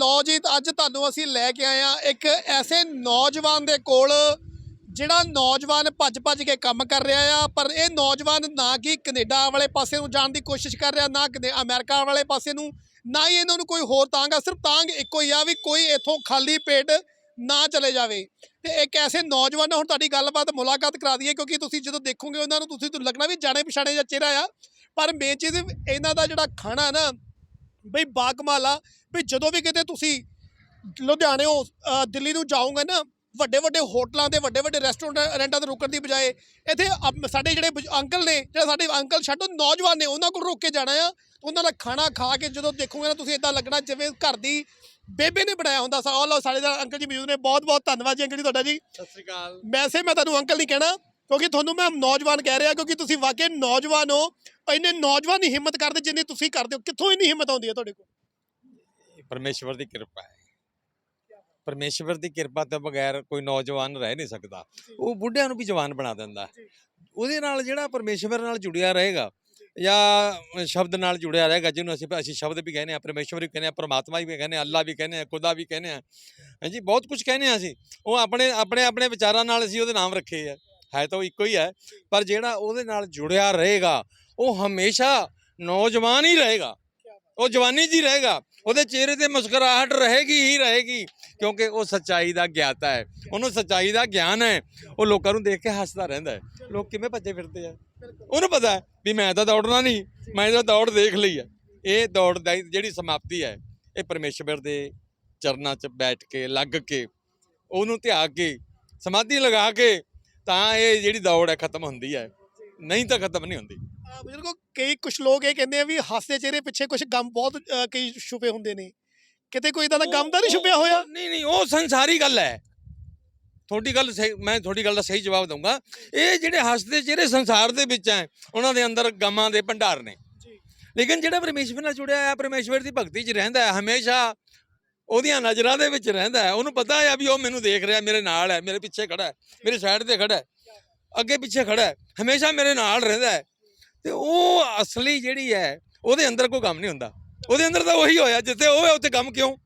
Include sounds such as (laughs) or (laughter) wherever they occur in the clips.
ਲਓ ਜੀ ਅੱਜ ਤੁਹਾਨੂੰ ਅਸੀਂ ਲੈ ਕੇ ਆਏ ਆ ਇੱਕ ਐਸੇ ਨੌਜਵਾਨ ਦੇ ਕੋਲ, ਜਿਹੜਾ ਨੌਜਵਾਨ ਭੱਜ-ਭੱਜ ਕੇ ਕੰਮ ਕਰ ਰਿਹਾ ਆ, ਪਰ ਇਹ ਨੌਜਵਾਨ ਨਾ ਕਿ ਕੈਨੇਡਾ ਵਾਲੇ ਪਾਸੇ ਨੂੰ ਜਾਣ ਦੀ ਕੋਸ਼ਿਸ਼ ਕਰ ਰਿਹਾ, ਨਾ ਕਨੇ, ਅਮਰੀਕਾ ਵਾਲੇ ਪਾਸੇ ਨੂੰ, ਨਾ ਹੀ ਇਹਨਾਂ ਨੂੰ ਕੋਈ ਹੋਰ ਤਾਂਗ ਆ, ਸਿਰਫ ਤਾਂਗ ਇੱਕੋ ਹੀ ਆ ਵੀ ਕੋਈ ਇੱਥੋਂ ਖਾਲੀ ਪੇਟ ਨਾ ਚਲੇ ਜਾਵੇ। ਤੇ ਇੱਕ ਐਸੇ ਨੌਜਵਾਨ, ਹੁਣ ਤੁਹਾਡੀ ਗੱਲਬਾਤ ਮੁਲਾਕਾਤ ਕਰਾ ਦਈਏ, ਕਿਉਂਕਿ ਤੁਸੀਂ ਜਦੋਂ ਦੇਖੋਗੇ ਉਹਨਾਂ ਨੂੰ, ਤੁਸੀਂ ਤੁਹਾਨੂੰ ਲੱਗਣਾ ਵੀ ਜਾਣੇ ਪਛਾਣੇ ਦਾ ਚਿਹਰਾ ਆ, ਪਰ ਮੇਨ ਚੀਜ਼ ਇਹਨਾਂ ਦਾ ਜਿਹੜਾ ਖਾਣਾ ਨਾ, ਬਈ ਬਾਗਮਾਲਾ ਵੀ ਜਦੋਂ ਵੀ ਕਿਤੇ ਤੁਸੀਂ ਲੁਧਿਆਣਿਓਂ ਅ, ਦਿੱਲੀ ਨੂੰ ਜਾਓਗੇ ਨਾ ਵੱਡੇ ਵੱਡੇ ਹੋਟਲਾਂ ਦੇ ਵੱਡੇ ਵੱਡੇ ਰੈਸਟੋਰੈਂਟਾਂ ਤੇ ਰੁਕਣ ਦੀ ਬਜਾਏ ਇੱਥੇ ਸਾਡੇ ਜਿਹੜੇ ਅੰਕਲ ਨੇ ਜਿਹੜੇ ਸਾਡੇ ਅੰਕਲ ਛੱਡੋ ਨੌਜਵਾਨ ਨੇ ਉਹਨਾਂ ਕੋਲ ਰੁਕ ਕੇ ਜਾਣਾ ਆ ਉਹਨਾਂ ਦਾ ਖਾਣਾ ਖਾ ਕੇ ਜਦੋਂ ਦੇਖੋਗੇ ਨਾ ਤੁਸੀਂ ਇਦਾਂ ਲੱਗਣਾ ਜਿਵੇਂ ਘਰ ਦੀ ਬੇਬੇ ਨੇ ਬਣਾਇਆ ਹੁੰਦਾ ਸਾ ਲਓ ਸਾਡੇ ਦਾ ਅੰਕਲ ਜੀ ਮੌਜੂਦ ਨੇ ਬਹੁਤ ਬਹੁਤ ਧੰਨਵਾਦ ਜੀ ਅੰਕਲ ਜੀ ਤੁਹਾਡਾ ਜੀ। ਸਤਿ ਸ੍ਰੀ ਅਕਾਲ। ਵੈਸੇ ਮੈਂ ਤੁਹਾਨੂੰ ਅੰਕਲ ਨਹੀਂ ਕਹਿਣਾ ਕਿਉਂਕਿ ਤੁਹਾਨੂੰ ਮੈਂ ਨੌਜਵਾਨ ਕਹਿ ਰਿਹਾ ਕਿਉਂਕਿ ਤੁਸੀਂ ਵਾਕਈ ਨੌਜਵਾਨ ਹੋ ਇੰਨੇ ਨੌਜਵਾਨ ਨਹੀਂ ਹਿੰਮਤ ਕਰਦੇ ਜਿੰਨੀ ਤੁਸੀਂ ਕਰਦੇ ਹੋ ਕਿੱਥੋਂ ਇੰਨੀ ਹਿੰਮਤ ਆਉਂਦੀ ਹੈ ਤੁਹਾਡੇ ਕੋਲ? ਪਰਮੇਸ਼ਵਰ ਦੀ ਕਿਰਪਾ ਹੈ। ਪਰਮੇਸ਼ਵਰ ਦੀ ਕਿਰਪਾ ਤੋਂ ਬਗੈਰ ਕੋਈ ਨੌਜਵਾਨ ਰਹਿ ਨਹੀਂ ਸਕਦਾ। ਉਹ ਬੁੱਢਿਆਂ ਨੂੰ ਵੀ ਜਵਾਨ ਬਣਾ ਦਿੰਦਾ। ਉਹਦੇ ਨਾਲ ਜਿਹੜਾ ਪਰਮੇਸ਼ਵਰ ਨਾਲ ਜੁੜਿਆ ਰਹੇਗਾ ਜਾਂ ਸ਼ਬਦ ਨਾਲ ਜੁੜਿਆ ਰਹੇਗਾ ਜਿਹਨੂੰ ਅਸੀਂ ਅਸੀਂ ਸ਼ਬਦ ਵੀ ਕਹਿੰਦੇ ਆ ਪਰਮੇਸ਼ਵਰ ਵੀ ਕਹਿੰਦੇ ਆ ਪਰਮਾਤਮਾ ਵੀ ਕਹਿੰਦੇ ਆ ਅੱਲਾ ਵੀ ਕਹਿੰਦੇ ਆ ਖੁਦਾ ਵੀ ਕਹਿੰਦੇ ਆ ਹਾਂਜੀ ਬਹੁਤ ਕੁਝ ਕਹਿੰਦੇ ਆ ਅਸੀਂ। ਉਹ ਆਪਣੇ ਆਪਣੇ ਆਪਣੇ ਵਿਚਾਰਾਂ ਨਾਲ ਅਸੀਂ ਉਹਦੇ ਨਾਮ ਰੱਖੇ ਆ। ਹੈ ਤਾਂ ਉਹ ਇੱਕੋ ਹੀ ਹੈ। ਪਰ ਜਿਹੜਾ ਉਹਦੇ ਨਾਲ ਜੁੜਿਆ ਰਹੇਗਾ ਉਹ ਹਮੇਸ਼ਾ ਨੌਜਵਾਨ ਹੀ ਰਹੇਗਾ। ਉਹ ਜਵਾਨੀ ਹੀ ਰਹੇਗਾ। ਉਹਦੇ ਚਿਹਰੇ ਤੇ ਮੁਸਕਰਾਹਟ ਰਹੇਗੀ ਹੀ ਰਹੇਗੀ, ਕਿਉਂਕਿ ਉਹ ਸੱਚਾਈ ਦਾ ਗਿਆਤਾ ਹੈ। ਉਹਨੂੰ ਸੱਚਾਈ ਦਾ ਗਿਆਨ ਹੈ। ਉਹ ਲੋਕਾਂ ਨੂੰ ਦੇਖ ਕੇ ਹੱਸਦਾ ਰਹਿੰਦਾ ਹੈ। ਲੋਕ ਕਿਵੇਂ ਭੱਜੇ ਫਿਰਦੇ ਆ? ਉਹਨੂੰ ਪਤਾ ਹੈ ਵੀ ਮੈਂ ਤਾਂ ਦੌੜਨਾ ਨਹੀਂ, ਮੈਂ ਤਾਂ ਦੌੜ ਦੇਖ ਲਈ ਹੈ ਇਹ ਦੌੜ ਦਾ ਜਿਹੜੀ ਸਮਾਪਤੀ ਹੈ, ਇਹ ਪਰਮੇਸ਼ਵਰ ਦੇ ਚਰਨਾਂ 'ਚ ਬੈਠ ਕੇ, ਲੱਗ ਕੇ, ਉਹਨੂੰ ਧਿਆ ਕੇ, ਸਮਾਧੀ ਲਗਾ ਕੇ ਤਾਂ ਇਹ ਜਿਹੜੀ ਦੌੜ ਹੈ ਖਤਮ ਹੁੰਦੀ ਹੈ। ਨਹੀਂ ਤਾਂ ਖਤਮ ਨਹੀਂ ਹੁੰਦੀ। ਬਜ਼ੁਰਗੋ ਕਈ ਕੁਝ ਲੋਕ ਇਹ ਕਹਿੰਦੇ ਆ ਵੀ ਹੱਸਦੇ ਚਿਹਰੇ ਪਿੱਛੇ ਕੁਝ ਗਮ ਬਹੁਤ ਕਈ ਛੁਪੇ ਹੁੰਦੇ ਨੇ। ਕਿਤੇ ਕੋਈ ਇਦਾਂ ਦਾ ਗਮ ਤਾਂ ਨਹੀਂ ਛੁਪਿਆ ਹੋਇਆ? ਨਹੀਂ ਨਹੀਂ ਉਹ ਸੰਸਾਰੀ ਗੱਲ ਹੈ। ਤੁਹਾਡੀ ਗੱਲ ਸਹੀ ਮੈਂ ਤੁਹਾਡੀ ਗੱਲ ਦਾ ਸਹੀ ਜਵਾਬ ਦਊਂਗਾ। ਇਹ ਜਿਹੜੇ ਹੱਸਦੇ ਚਿਹਰੇ ਸੰਸਾਰ ਦੇ ਵਿੱਚ ਹੈ ਉਹਨਾਂ ਦੇ ਅੰਦਰ ਗਮਾਂ ਦੇ ਭੰਡਾਰ ਨੇ। ਜੀ। ਲੇਕਿਨ ਜਿਹੜਾ ਪਰਮੇਸ਼ਵਰ ਨਾਲ ਜੁੜਿਆ ਹੈ ਪਰਮੇਸ਼ਵਰ ਦੀ ਭਗਤੀ 'ਚ ਰਹਿੰਦਾ ਹੈ ਹਮੇਸ਼ਾ ਉਹਦੀਆਂ ਨਜ਼ਰਾਂ ਦੇ ਵਿੱਚ ਰਹਿੰਦਾ ਹੈ। ਉਹਨੂੰ ਪਤਾ ਹੈ ਵੀ ਉਹ ਮੈਨੂੰ ਦੇਖ ਰਿਹਾ ਮੇਰੇ ਨਾਲ ਹੈ ਮੇਰੇ ਪਿੱਛੇ ਖੜਾ ਹੈ ਮੇਰੀ ਸਾਈਡ ਤੇ ਖੜਾ ਹੈ ਅੱਗੇ ਪਿੱਛੇ ਖੜਾ ਹੈ ਹਮੇਸ਼ਾ ਮੇਰੇ ਨਾਲ ਰਹਿੰਦਾ ਹੈ। ਤੇ ਉਹ ਅਸਲੀ ਜਿਹੜੀ ਹੈ, ਉਹਦੇ ਅੰਦਰ ਕੋਈ ਕੰਮ ਨਹੀਂ ਹੁੰਦਾ। ਉਹਦੇ ਅੰਦਰ ਤਾਂ ਉਹੀ ਹੋਇਆ, ਜਿੱਥੇ ਉਹ ਹੈ, ਉੱਥੇ ਕੰਮ ਕਿਉਂ?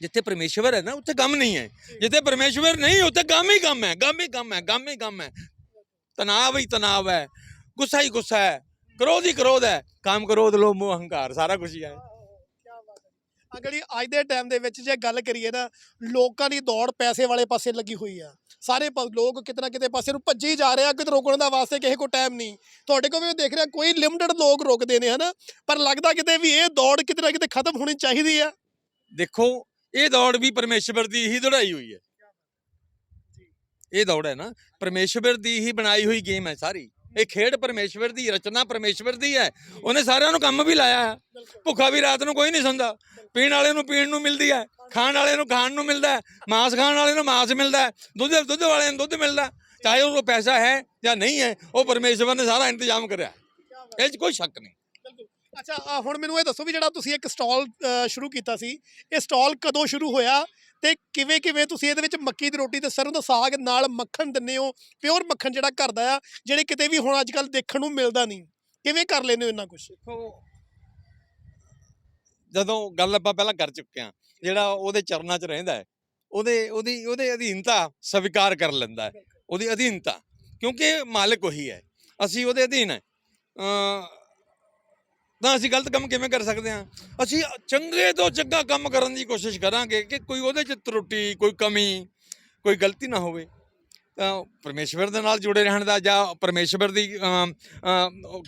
ਜਿੱਥੇ ਪਰਮੇਸ਼ਵਰ ਹੈ ਨਾ, ਉੱਥੇ ਕੰਮ ਨਹੀਂ ਹੈ। ਜਿੱਥੇ ਪਰਮੇਸ਼ਵਰ ਨਹੀਂ, ਉੱਥੇ ਗਮ ਹੀ ਕੰਮ ਹੈ ਗਮ ਹੀ ਕੰਮ ਹੈ ਗਮ ਹੀ ਕੰਮ ਹੈ। ਤਣਾਵ ਹੀ ਤਣਾਵ ਹੈ, ਗੁੱਸਾ ਹੀ ਗੁੱਸਾ ਹੈ, ਕ੍ਰੋਧ ਹੀ ਕ੍ਰੋਧ ਹੈ, ਕਾਮ ਕ੍ਰੋਧ, ਲੋਭ, ਮੋਹ ਹੰਕਾਰ ਸਾਰਾ ਕੁਝ ਹੀ ਹੈ। ਅੰਕਲ ਜੀ ਅੱਜ ਦੇ ਟਾਈਮ ਦੇ ਵਿੱਚ ਜੇ ਗੱਲ ਕਰੀਏ ਨਾ ਲੋਕਾਂ ਦੀ ਦੌੜ ਪੈਸੇ ਵਾਲੇ ਪਾਸੇ ਲੱਗੀ ਹੋਈ ਆ। ਸਾਰੇ ਲੋਕ ਕਿਤੇ ਨਾ ਕਿਤੇ ਪਾਸੇ ਨੂੰ ਭੱਜੇ ਜਾ ਰਹੇ ਆ ਕਿਤੇ ਰੋਕਣ ਦਾ ਵਾਸਤੇ ਕਿਸੇ ਕੋਲ ਟਾਈਮ ਨਹੀਂ। ਤੁਹਾਡੇ ਕੋਲ ਵੀ ਦੇਖ ਰਿਹਾ ਕੋਈ ਲਿਮਟਿਡ ਲੋਕ ਰੁਕਦੇ ਨੇ ਹਨਾ? ਪਰ ਲੱਗਦਾ ਕਿਤੇ ਵੀ ਇਹ ਦੌੜ ਕਿਤੇ ਨਾ ਕਿਤੇ ਖਤਮ ਹੋਣੀ ਚਾਹੀਦੀ ਆ। ਦੇਖੋ ਇਹ ਦੌੜ ਵੀ ਪਰਮੇਸ਼ਵਰ ਦੀ ਹੀ ਦੌੜਾਈ ਹੋਈ ਹੈ। ਇਹ ਦੌੜ ਹੈ ਨਾ ਪਰਮੇਸ਼ਵਰ ਦੀ ਹੀ ਬਣਾਈ ਹੋਈ ਗੇਮ ਹੈ ਸਾਰੀ। ਇਹ ਖੇਡ ਪਰਮੇਸ਼ਵਰ ਦੀ ਰਚਨਾ ਪਰਮੇਸ਼ਵਰ ਦੀ ਹੈ। ਉਹਨੇ ਸਾਰਿਆਂ ਨੂੰ ਕੰਮ ਵੀ ਲਾਇਆ ਹੈ। ਭੁੱਖਾ ਵੀ ਰਾਤ ਨੂੰ ਕੋਈ ਨਹੀਂ ਸੌਂਦਾ। ਪੀਣ ਵਾਲੇ ਨੂੰ ਪੀਣ ਨੂੰ ਮਿਲਦੀ ਹੈ ਖਾਣ ਵਾਲੇ ਨੂੰ ਖਾਣ ਨੂੰ ਮਿਲਦਾ ਹੈ ਮਾंस ਖਾਣ ਵਾਲੇ ਨੂੰ ਮਾंस ਮਿਲਦਾ ਹੈ ਦੁੱਧ ਦੁੱਧ ਵਾਲੇ ਨੂੰ ਦੁੱਧ ਮਿਲਦਾ। ਚਾਹੇ ਉਹ ਪੈਸਾ ਹੈ ਜਾਂ ਨਹੀਂ ਹੈ ਉਹ ਪਰਮੇਸ਼ਵਰ ਨੇ ਸਾਰਾ ਇੰਤਜ਼ਾਮ ਕਰਿਆ ਇਹ 'ਚ ਕੋਈ ਸ਼ੱਕ ਨਹੀਂ। ਅੱਛਾ ਹੁਣ ਮੈਨੂੰ ਇਹ ਦੱਸੋ ਵੀ ਜਿਹੜਾ ਤੁਸੀਂ ਇੱਕ ਸਟਾਲ ਸ਼ੁਰੂ ਕੀਤਾ ਸੀ ਇਹ ਸਟਾਲ ਕਦੋਂ ਸ਼ੁਰੂ ਹੋਇਆ? ਤੇ ਕਿਵੇਂ ਕਿਵੇਂ ਤੁਸੀਂ ਇਹਦੇ ਵਿੱਚ ਮੱਕੀ ਦੀ ਰੋਟੀ ਤੇ ਸਰੋਂ ਦਾ ਸਾਗ ਨਾਲ ਮੱਖਣ ਦਿੰਦੇ ਹੋ? ਪਿਓਰ ਮੱਖਣ ਜਿਹੜਾ ਘਰ ਦਾ ਆ, ਜਿਹੜੇ ਕਿਤੇ ਵੀ ਹੁਣ ਅੱਜ ਕੱਲ ਦੇਖਣ ਨੂੰ ਮਿਲਦਾ ਨਹੀਂ। ਕਿਵੇਂ ਕਰ ਲੈਂਦੇ ਹੋ ਇੰਨਾ ਕੁਝ ਦੇਖੋ, ਜਦੋਂ ਗੱਲ ਆਪਾਂ ਪਹਿਲਾਂ ਕਰ ਚੁੱਕੇ ਹਾਂ, ਜਿਹੜਾ ਉਹਦੇ ਚਰਨਾਂ 'ਚ ਰਹਿੰਦਾ ਹੈ, ਉਹਦੇ, ਉਹਦੀ, ਉਹਦੇ ਅਧੀਨਤਾ ਸਵੀਕਾਰ ਕਰ ਲੈਂਦਾ ਹੈ, ਉਹਦੀ ਅਧੀਨਤਾ। ਕਿਉਂਕਿ ਮਾਲਕ ਉਹੀ ਹੈ, ਅਸੀਂ ਉਹਦੇ ਅਧੀਨ ਹੈ। ਤਾਂ ਅਸੀਂ ਗਲਤ ਕੰਮ ਕਿਵੇਂ ਕਰ ਸਕਦੇ ਹਾਂ? ਅਸੀਂ ਚੰਗੇ ਤੋਂ ਚੰਗਾ ਕੰਮ ਕਰਨ ਦੀ ਕੋਸ਼ਿਸ਼ ਕਰਾਂਗੇ ਕਿ ਕੋਈ ਉਹਦੇ 'ਚ ਤਰੁੱਟੀ ਕੋਈ ਕਮੀ ਕੋਈ ਗਲਤੀ ਨਾ ਹੋਵੇ। ਤਾਂ ਪਰਮੇਸ਼ਵਰ ਦੇ ਨਾਲ ਜੁੜੇ ਰਹਿਣ ਦਾ ਜਾਂ ਪਰਮੇਸ਼ਵਰ ਦੀ